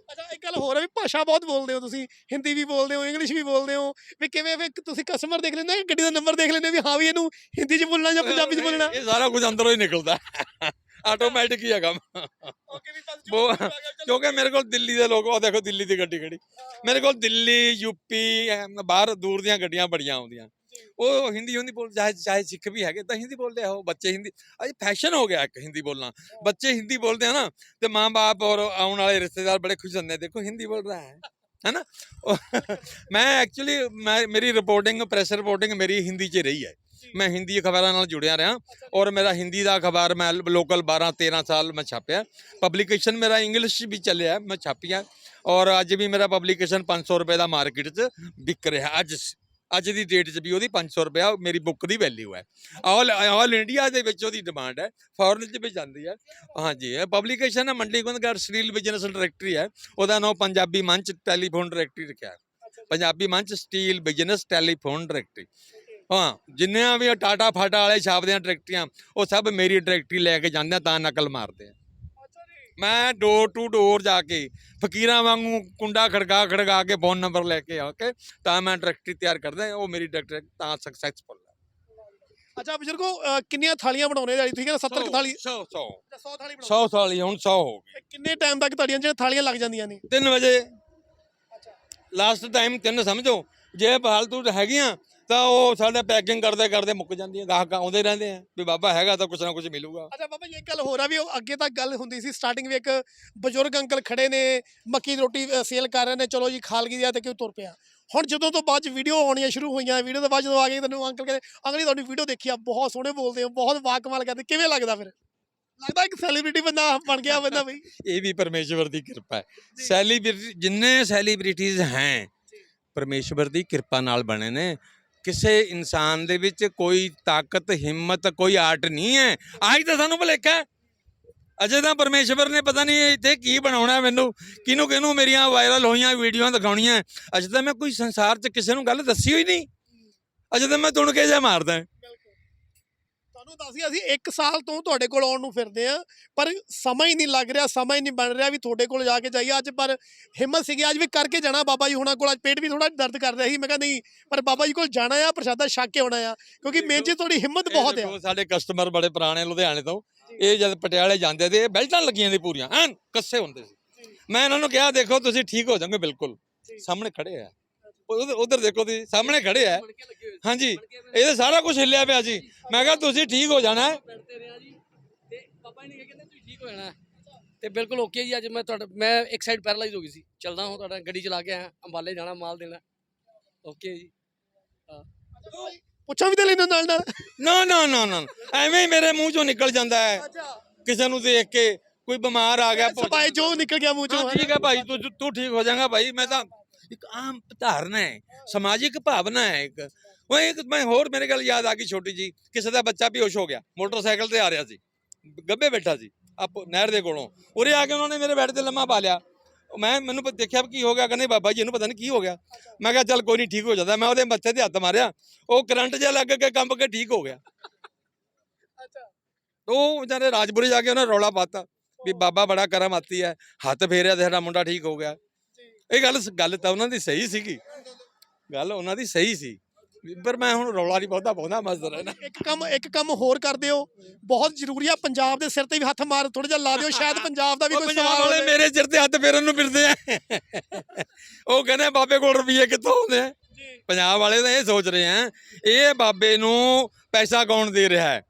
ਅੱਛਾ ਇੱਕ ਗੱਲ ਹੋਰ ਹੈ ਵੀ ਭਾਸ਼ਾ ਬਹੁਤ ਬੋਲਦੇ ਹੋ ਤੁਸੀਂ। ਹਿੰਦੀ ਵੀ ਬੋਲਦੇ ਹੋ ਇੰਗਲਿਸ਼ ਵੀ ਬੋਲਦੇ ਹੋ। ਵੀ ਕਿਵੇਂ ਵੀ ਤੁਸੀਂ ਕਸਟਮਰ ਦੇਖ ਲੈਂਦੇ ਹੋ ਗੱਡੀ ਦਾ ਨੰਬਰ ਦੇਖ ਲੈਂਦੇ ਹੋ ਵੀ ਹਾਂ ਵੀ ਇਹਨੂੰ ਹਿੰਦੀ 'ਚ ਬੋਲਣਾ ਜਾਂ ਪੰਜਾਬੀ 'ਚ ਬੋਲਣਾ। ਇਹ ਸਾਰਾ ਕੁਝ ਅੰਦਰੋਂ ਹੀ ਨਿਕਲਦਾ। ਆਟੋਮੈਟਿਕ ਹੀ ਹੈ ਕੰਮ। ਓਕੇ ਵੀ ਬਸ ਉਹ ਕਿਉਂਕਿ ਮੇਰੇ ਕੋਲ ਦਿੱਲੀ ਦੇ ਲੋਕ ਉਹ ਦੇਖੋ ਦਿੱਲੀ ਦੀ ਗੱਡੀ ਖੜੀ। ਮੇਰੇ ਕੋਲ ਦਿੱਲੀ ਯੂਪੀ ਬਾਹਰ ਦੂਰ ਦੀਆਂ ਗੱਡੀਆਂ ਬੜੀਆਂ ਆਉਂਦੀਆਂ। ਉਹ ਹਿੰਦੀ ਹਿੰਦੀ ਬੋਲ ਚਾਹੇ ਚਾਹੇ ਸਿੱਖ ਵੀ ਹੈਗੇ ਤਾਂ ਹਿੰਦੀ ਬੋਲਦੇ ਆ ਉਹ ਬੱਚੇ ਹਿੰਦੀ ਅੱਜ ਫੈਸ਼ਨ ਹੋ ਗਿਆ ਇੱਕ ਹਿੰਦੀ ਬੋਲਣਾ। ਬੱਚੇ ਹਿੰਦੀ ਬੋਲਦੇ ਆ ਨਾ ਤੇ ਮਾਂ-ਬਾਪ ਔਰ ਆਉਣ ਵਾਲੇ ਰਿਸ਼ਤੇਦਾਰ ਬੜੇ ਖੁਸ਼ ਹੁੰਦੇ ਦੇਖੋ ਹਿੰਦੀ ਬੋਲ ਰਹਾ ਹੈ ਹੈਨਾ? (laughs) ਮੈਂ ਐਕਚੁਅਲੀ ਮੈਂ ਮੇਰੀ ਰਿਪੋਰਟਿੰਗ ਪ੍ਰੈਸ ਰਿਪੋਰਟਿੰਗ ਮੇਰੀ ਹਿੰਦੀ 'ਚ ਰਹੀ ਹੈ। ਮੈਂ ਹਿੰਦੀ ਅਖਬਾਰਾਂ ਨਾਲ ਜੁੜਿਆ ਰਿਹਾ ਔਰ ਮੇਰਾ ਹਿੰਦੀ ਦਾ ਅਖਬਾਰ ਮੈਂ ਲੋਕਲ 12 13 ਸਾਲ ਮੈਂ ਛਾਪਿਆ। ਪਬਲਿਕੇਸ਼ਨ ਮੇਰਾ ਇੰਗਲਿਸ਼ 'ਚ ਵੀ ਚੱਲਿਆ ਮੈਂ ਛਾਪੀਆਂ। ਔਰ ਅੱਜ ਵੀ ਮੇਰਾ ਪਬਲਿਕੇਸ਼ਨ 500 ਰੁਪਏ ਦਾ ਮਾਰਕੀਟ 'ਚ ਵਿਕ ਰਿਹਾ ਅੱਜ ਅੱਜ ਦੀ ਡੇਟ 'ਚ ਵੀ ਉਹਦੀ 500 ਰੁਪਇਆ ਮੇਰੀ ਬੁੱਕ ਦੀ ਵੈਲਿਊ ਹੈ। ਆਲ ਆਲ ਇੰਡੀਆ ਦੇ ਵਿੱਚ ਉਹਦੀ ਡਿਮਾਂਡ ਹੈ। ਫੋਰਨ 'ਚ ਵੀ ਜਾਂਦੀ ਹੈ। ਹਾਂਜੀ ਇਹ ਪਬਲੀਕੇਸ਼ਨ ਹੈ Mandi Gobindgarh steel business directory ਹੈ। ਉਹਦਾ ਨਾਮ ਪੰਜਾਬੀ ਮੰਚ ਟੈਲੀਫੋਨ ਡਾਇਰੈਕਟਰੀ ਰੱਖਿਆ ਹੈ। ਪੰਜਾਬੀ ਮੰਚ ਸਟੀਲ ਬਿਜ਼ਨਸ ਟੈਲੀਫੋਨ ਡਾਇਰੈਕਟਰੀ। ਹਾਂ ਜਿੰਨੀਆਂ ਵੀ ਟਾਟਾ ਫਾਟਾ ਵਾਲੇ ਛਾਪਦੇ ਆ ਡਾਇਰੈਕਟਰੀਆਂ ਉਹ ਸਭ ਮੇਰੀ ਡਾਇਰੈਕਟਰੀ ਲੈ ਕੇ ਜਾਂਦੇ ਆ ਤਾਂ ਨਕਲ ਮਾਰਦੇ ਆ। ਮੈਂ ਡੋਰ ਟੂ ਡੋਰ ਜਾ ਕੇ ਫਕੀਰਾਂ ਵਾਂਗੂ ਕੁੰਡਾ ਖੜਕਾ ਖੜਕਾ ਕੇ ਫੋਨ ਨੰਬਰ ਲੈ ਕੇ ਆ ਕੇ ਤਾਂ ਮੈਂ ਡਾਇਰੈਕਟਰੀ ਤਿਆਰ ਕਰਦਾ ਉਹ ਮੇਰੀ ਡਾਇਰੈਕਟਰੀ ਤਾਂ ਸਕਸੈਸਫੁਲ ਹੈ। ਅੱਛਾ ਬਜ਼ੁਰਗੋ ਕਿੰਨੀਆਂ ਥਾਲੀਆਂ ਬਣਾਉਣੇ ਵਾਲੀ ਠੀਕ ਹੈ 70 ਕੁ ਥਾਲੀ। 100 100 100 ਥਾਲੀ 100 ਥਾਲੀ ਹੁਣ 100 ਹੋ ਗਈ। ਕਿੰਨੇ ਟਾਈਮ ਤੱਕ ਤੁਹਾਡੀਆਂ ਜਿਹੜੀਆਂ ਥਾਲੀਆਂ ਲੱਗ ਜਾਂਦੀਆਂ ਨੇ? 3 ਵਜੇ। ਲਾਸਟ ਟਾਈਮ ਤਿੰਨ ਸਮਝੋ। ਜੇ ਫਾਲਤੂ ਹੈਗੀਆਂ ਤਾਂ ਉਹ ਸਾਡੇ ਪੈਕਿੰਗ ਕਰਦੇ ਕਰਦੇ ਮੁੱਕ ਜਾਂਦੀਆਂ ਗਾਹਕ ਆਉਂਦੇ ਰਹਿੰਦੇ ਆ ਵੀ ਬਾਬਾ ਹੈਗਾ ਤਾਂ ਕੁਛ ਨਾ ਕੁਛ ਮਿਲੂਗਾ। ਅੱਛਾ ਬਾਬਾ ਜੀ ਇੱਕ ਗੱਲ ਹੋਰ ਆ ਵੀ ਉਹ ਅੱਗੇ ਤੱਕ ਗੱਲ ਹੁੰਦੀ ਸੀ ਸਟਾਰਟਿੰਗ ਵੀ ਇੱਕ ਬਜ਼ੁਰਗ ਅੰਕਲ ਖੜੇ ਨੇ ਮੱਕੀ ਦੀ ਰੋਟੀ ਸੇਲ ਕਰ ਰਹੇ ਨੇ ਚਲੋ ਜੀ ਖਾਲ ਗਈ ਆ ਤੇ ਕਿਉਂ ਤੁਰ ਪਿਆ? ਹੁਣ ਜਦੋਂ ਤੋਂ ਬਾਅਦ ਵੀਡੀਓ ਆਉਣੀਆਂ ਸ਼ੁਰੂ ਹੋਈਆਂ ਵੀਡੀਓ ਤੋਂ ਬਾਅਦ ਜਦੋਂ ਆ ਗਏ ਤੈਨੂੰ ਅੰਕਲ ਕਹਿੰਦੇ ਅੰਕਲ ਜੀ ਤੁਹਾਡੀ ਵੀਡੀਓ ਦੇਖੀ ਆ ਬਹੁਤ ਸੋਹਣੇ ਬੋਲਦੇ ਹੋ ਬਹੁਤ ਵਾਹ ਕਮਾਲ ਕਰਦੇ ਕਿਵੇਂ ਲੱਗਦਾ ਫਿਰ? ਲੱਗਦਾ ਇੱਕ ਸੈਲੀਬ੍ਰਿਟੀ ਬੰਦਾ ਬਣ ਗਿਆ ਬੰਦਾ ਬਈ। (laughs) ਇਹ ਵੀ ਪਰਮੇਸ਼ਵਰ ਦੀ ਕਿਰਪਾ ਹੈ। ਸੈਲੀਬ੍ਰਿਟੀ ਜਿੰਨੇ ਸੈਲੀਬ੍ਰਿਟੀਜ਼ ਹੈ ਪਰਮੇਸ਼ਵਰ ਦੀ ਕਿਰਪਾ ਨਾਲ ਬਣੇ ਨੇ ਕਿਸੇ ਇਨਸਾਨ ਦੇ ਵਿੱਚ ਕੋਈ ਤਾਕਤ, ਹਿੰਮਤ, ਕੋਈ ਆਰਟ ਨਹੀਂ ਹੈ। ਆਜ ਤਾਂ ਸਾਨੂੰ ਭੁਲੇਖਾ ਅਜੇ ਤਾਂ ਪਰਮੇਸ਼ਵਰ ਨੇ ਪਤਾ ਨਹੀਂ ਇੱਥੇ ਕੀ ਬਣਾਉਣਾ ਮੈਨੂੰ। ਕਿਹਨੂੰ ਕਿਹਨੂੰ ਮੇਰੀਆਂ ਵਾਇਰਲ ਹੋਈਆਂ ਵੀਡੀਓਆਂ ਦਿਖਾਉਣੀਆਂ ਅਜੇ ਤਾਂ ਮੈਂ ਕੋਈ ਸੰਸਾਰ 'ਚ ਕਿਸੇ ਨੂੰ ਗੱਲ ਦੱਸੀ ਹੋਈ ਨਹੀਂ। ਅਜੇ ਤਾਂ ਮੈਂ ਤੁਣ ਕੇ ਜਾ ਮਾਰਦਾ ਤੁਹਾਨੂੰ ਦੱਸਿਆ ਸੀ 1 ਸਾਲ ਤੋਂ ਤੁਹਾਡੇ ਕੋਲ ਆਉਣ ਨੂੰ ਫਿਰਦੇ ਆ ਪਰ ਸਮਾਂ ਹੀ ਨਹੀਂ ਲੱਗ ਰਿਹਾ ਸਮਾਂ ਹੀ ਨਹੀਂ ਬਣ ਰਿਹਾ ਵੀ ਤੁਹਾਡੇ ਕੋਲ ਜਾ ਕੇ ਜਾਈਏ। ਅੱਜ ਪਰ ਹਿੰਮਤ ਸੀਗੀ ਅੱਜ ਵੀ ਕਰਕੇ ਜਾਣਾ ਬਾਬਾ ਜੀ ਹੁਣਾਂ ਕੋਲ ਅੱਜ ਪੇਟ ਵੀ ਥੋੜਾ ਦਰਦ ਕਰ ਰਿਹਾ ਸੀ ਮੈਂ ਕਿਹਾ ਨਹੀਂ ਪਰ ਬਾਬਾ ਜੀ ਕੋਲ ਜਾਣਾ ਆ ਪ੍ਰਸ਼ਾਦਾ ਛੱਕ ਕੇ ਆਉਣਾ ਆ ਕਿਉਂਕਿ ਮੇਨ ਜੀ ਤੁਹਾਡੀ ਹਿੰਮਤ ਬਹੁਤ ਆ। ਸਾਡੇ ਕਸਟਮਰ ਬੜੇ ਪੁਰਾਣੇ ਲੁਧਿਆਣੇ ਤੋਂ ਇਹ ਜਦ ਪਟਿਆਲੇ ਜਾਂਦੇ ਤੇ ਇਹ ਬੈਲਟਾਂ ਲੱਗੀਆਂ ਸੀ ਪੂਰੀਆਂ ਐਨ ਕੱਸੇ ਹੁੰਦੇ ਸੀ। ਮੈਂ ਇਹਨਾਂ ਨੂੰ ਕਿਹਾ ਦੇਖੋ ਤੁਸੀਂ ਠੀਕ ਹੋ ਜਾਓਗੇ ਬਿਲਕੁਲ ਸਾਹਮਣੇ ਖੜੇ ਆ। ਉਧਰ ਦੇਖੋ ਤੁਸੀਂ ਸਾਹਮਣੇ ਖੜੇ ਆ। ਹਾਂਜੀ। ਇਹਦੇ ਸਾਰਾ ਕੁਝ ਹਿੱਲਿਆ ਪਿਆ ਜੀ। ਮੈਂ ਕਿਹਾ ਤੁਸੀਂ ਠੀਕ ਹੋ ਜਾਣਾ। ਤੇ ਪਾਪਾ ਜੀ ਨੇ ਕਿਹਾ ਕਹਿੰਦੇ ਤੁਸੀਂ ਠੀਕ ਹੋ ਜਾਣਾ। ਹੈ। ਤੇ ਬਿਲਕੁਲ ਓਕੇ ਜੀ ਅੱਜ ਮੈਂ ਤੁਹਾਡਾ ਮੈਂ ਇੱਕ ਸਾਈਡ ਪੈਰਾਲਾਈਜ਼ ਹੋ ਗਈ ਸੀ। ਚੱਲਦਾ ਹਾਂ ਤੁਹਾਡਾ ਗੱਡੀ ਚਲਾ ਕੇ ਆਇਆ ਅੰਬਾਲੇ ਜਾਣਾ ਮਾਲ ਦੇਣਾ। ਓਕੇ ਜੀ। ਪੁੱਛਾਂ ਵੀ ਤੇ ਲੈਣਾ ਨਾਲ ਨਾਲ? ਨਾ ਨਾ ਨਾ ਨਾ। ਐਵੇਂ ਹੀ ਮੇਰੇ ਮੂੰਹ ਚੋਂ ਨਿਕਲ ਜਾਂਦਾ ਹੈ। ਕਿਸੇ ਨੂੰ ਦੇਖ ਕੇ ਕੋਈ ਬਿਮਾਰ ਆ ਗਿਆ ਸਪਾਈ ਜੋ ਨਿਕਲ ਗਿਆ ਮੂੰਹ ਚੋਂ ਠੀਕ ਹੈ ਭਾਈ ਤੂੰ ਤੂੰ ਠੀਕ ਹੋ ਜਾਏਗਾ ਭਾਈ। ਮੈਂ ਤਾਂ ਇੱਕ ਆਮ ਧਾਰਨਾ ਹੈ ਸਮਾਜਿਕ ਭਾਵਨਾ ਹੈ ਇੱਕ। ਉਹ ਇੱਕ ਮੈਂ ਹੋਰ ਮੇਰੇ ਗੱਲ ਯਾਦ ਆ ਗਈ ਛੋਟੀ ਜੀ ਕਿਸੇ ਦਾ ਬੱਚਾ ਬੇਹੋਸ਼ ਹੋ ਗਿਆ ਮੋਟਰਸਾਈਕਲ ਤੇ ਆ ਰਿਹਾ ਸੀ ਗੱਬੇ ਬੈਠਾ ਸੀ ਆਪ ਨਹਿਰ ਦੇ ਕੋਲੋਂ। ਉਰੇ ਆ ਕੇ ਉਹਨਾਂ ਨੇ ਮੇਰੇ ਬੈਠ ਤੇ ਲੰਮਾ ਪਾ ਲਿਆ। ਮੈਂ ਮੈਨੂੰ ਦੇਖਿਆ ਵੀ ਕੀ ਹੋ ਗਿਆ ਕਹਿੰਦੇ ਬਾਬਾ ਜੀ ਇਹਨੂੰ ਪਤਾ ਨਹੀਂ ਕੀ ਹੋ ਗਿਆ। ਮੈਂ ਕਿਹਾ ਚੱਲ ਕੋਈ ਨਹੀਂ ਠੀਕ ਹੋ ਜਾਂਦਾ। ਮੈਂ ਉਹਦੇ ਮੱਥੇ ਤੇ ਹੱਥ ਮਾਰਿਆ ਉਹ ਕਰੰਟ ਜਿਹਾ ਲੱਗ ਕੇ ਕੰਬ ਕੇ ਠੀਕ ਹੋ ਗਿਆ। ਉਹ ਵਿਚਾਰੇ ਰਾਜਪੁਰੇ ਜਾ ਕੇ ਉਹਨਾਂ ਰੌਲਾ ਪਾਤਾ ਵੀ ਬਾਬਾ ਬੜਾ ਕਰਮ ਆਤੀ ਹੈ ਹੱਥ ਫੇਰਿਆ ਤੇ ਸਾਡਾ ਮੁੰਡਾ ਠੀਕ ਹੋ ਗਿਆ। ਇਹ ਗੱਲ ਗੱਲ ਤਾਂ ਉਹਨਾਂ ਦੀ ਸਹੀ ਸੀਗੀ। ਗੱਲ ਉਹਨਾਂ ਦੀ ਸਹੀ ਸੀ। ਪਰ ਮੈਂ ਹੁਣ ਰੌਲਾ ਨਹੀਂ ਬਹੁਤਾ ਪਾਉਂਦਾ ਮਸਤ ਰਹਿਣਾ। ਇੱਕ ਕੰਮ ਇੱਕ ਕੰਮ ਹੋਰ ਕਰ ਦਿਓ। ਬਹੁਤ ਜ਼ਰੂਰੀ ਆ ਪੰਜਾਬ ਦੇ ਸਿਰ ਤੇ ਵੀ ਹੱਥ ਮਾਰ ਥੋੜਾ ਜਿਹਾ ਲਾ ਦਿਓ ਸ਼ਾਇਦ ਪੰਜਾਬ ਦਾ ਵੀ ਕੋਈ ਸਵਾਲ ਵਾਲੇ ਹੋਵੇ। ਮੇਰੇ ਸਿਰ ਤੇ ਹੱਥ ਫੇਰਨ ਨੂੰ ਫਿਰਦੇ ਆ। ਉਹ ਕਹਿੰਦੇ ਬਾਬੇ ਕੋਲ ਰੁਪਈਏ ਕਿੱਥੋਂ ਆਉਂਦੇ ਆ? ਪੰਜਾਬ ਵਾਲੇ ਤਾਂ ਇਹ ਸੋਚ ਰਹੇ ਆ ਇਹ ਬਾਬੇ ਨੂੰ ਪੈਸਾ ਕੌਣ ਦੇ ਰਿਹਾ ਹੈ?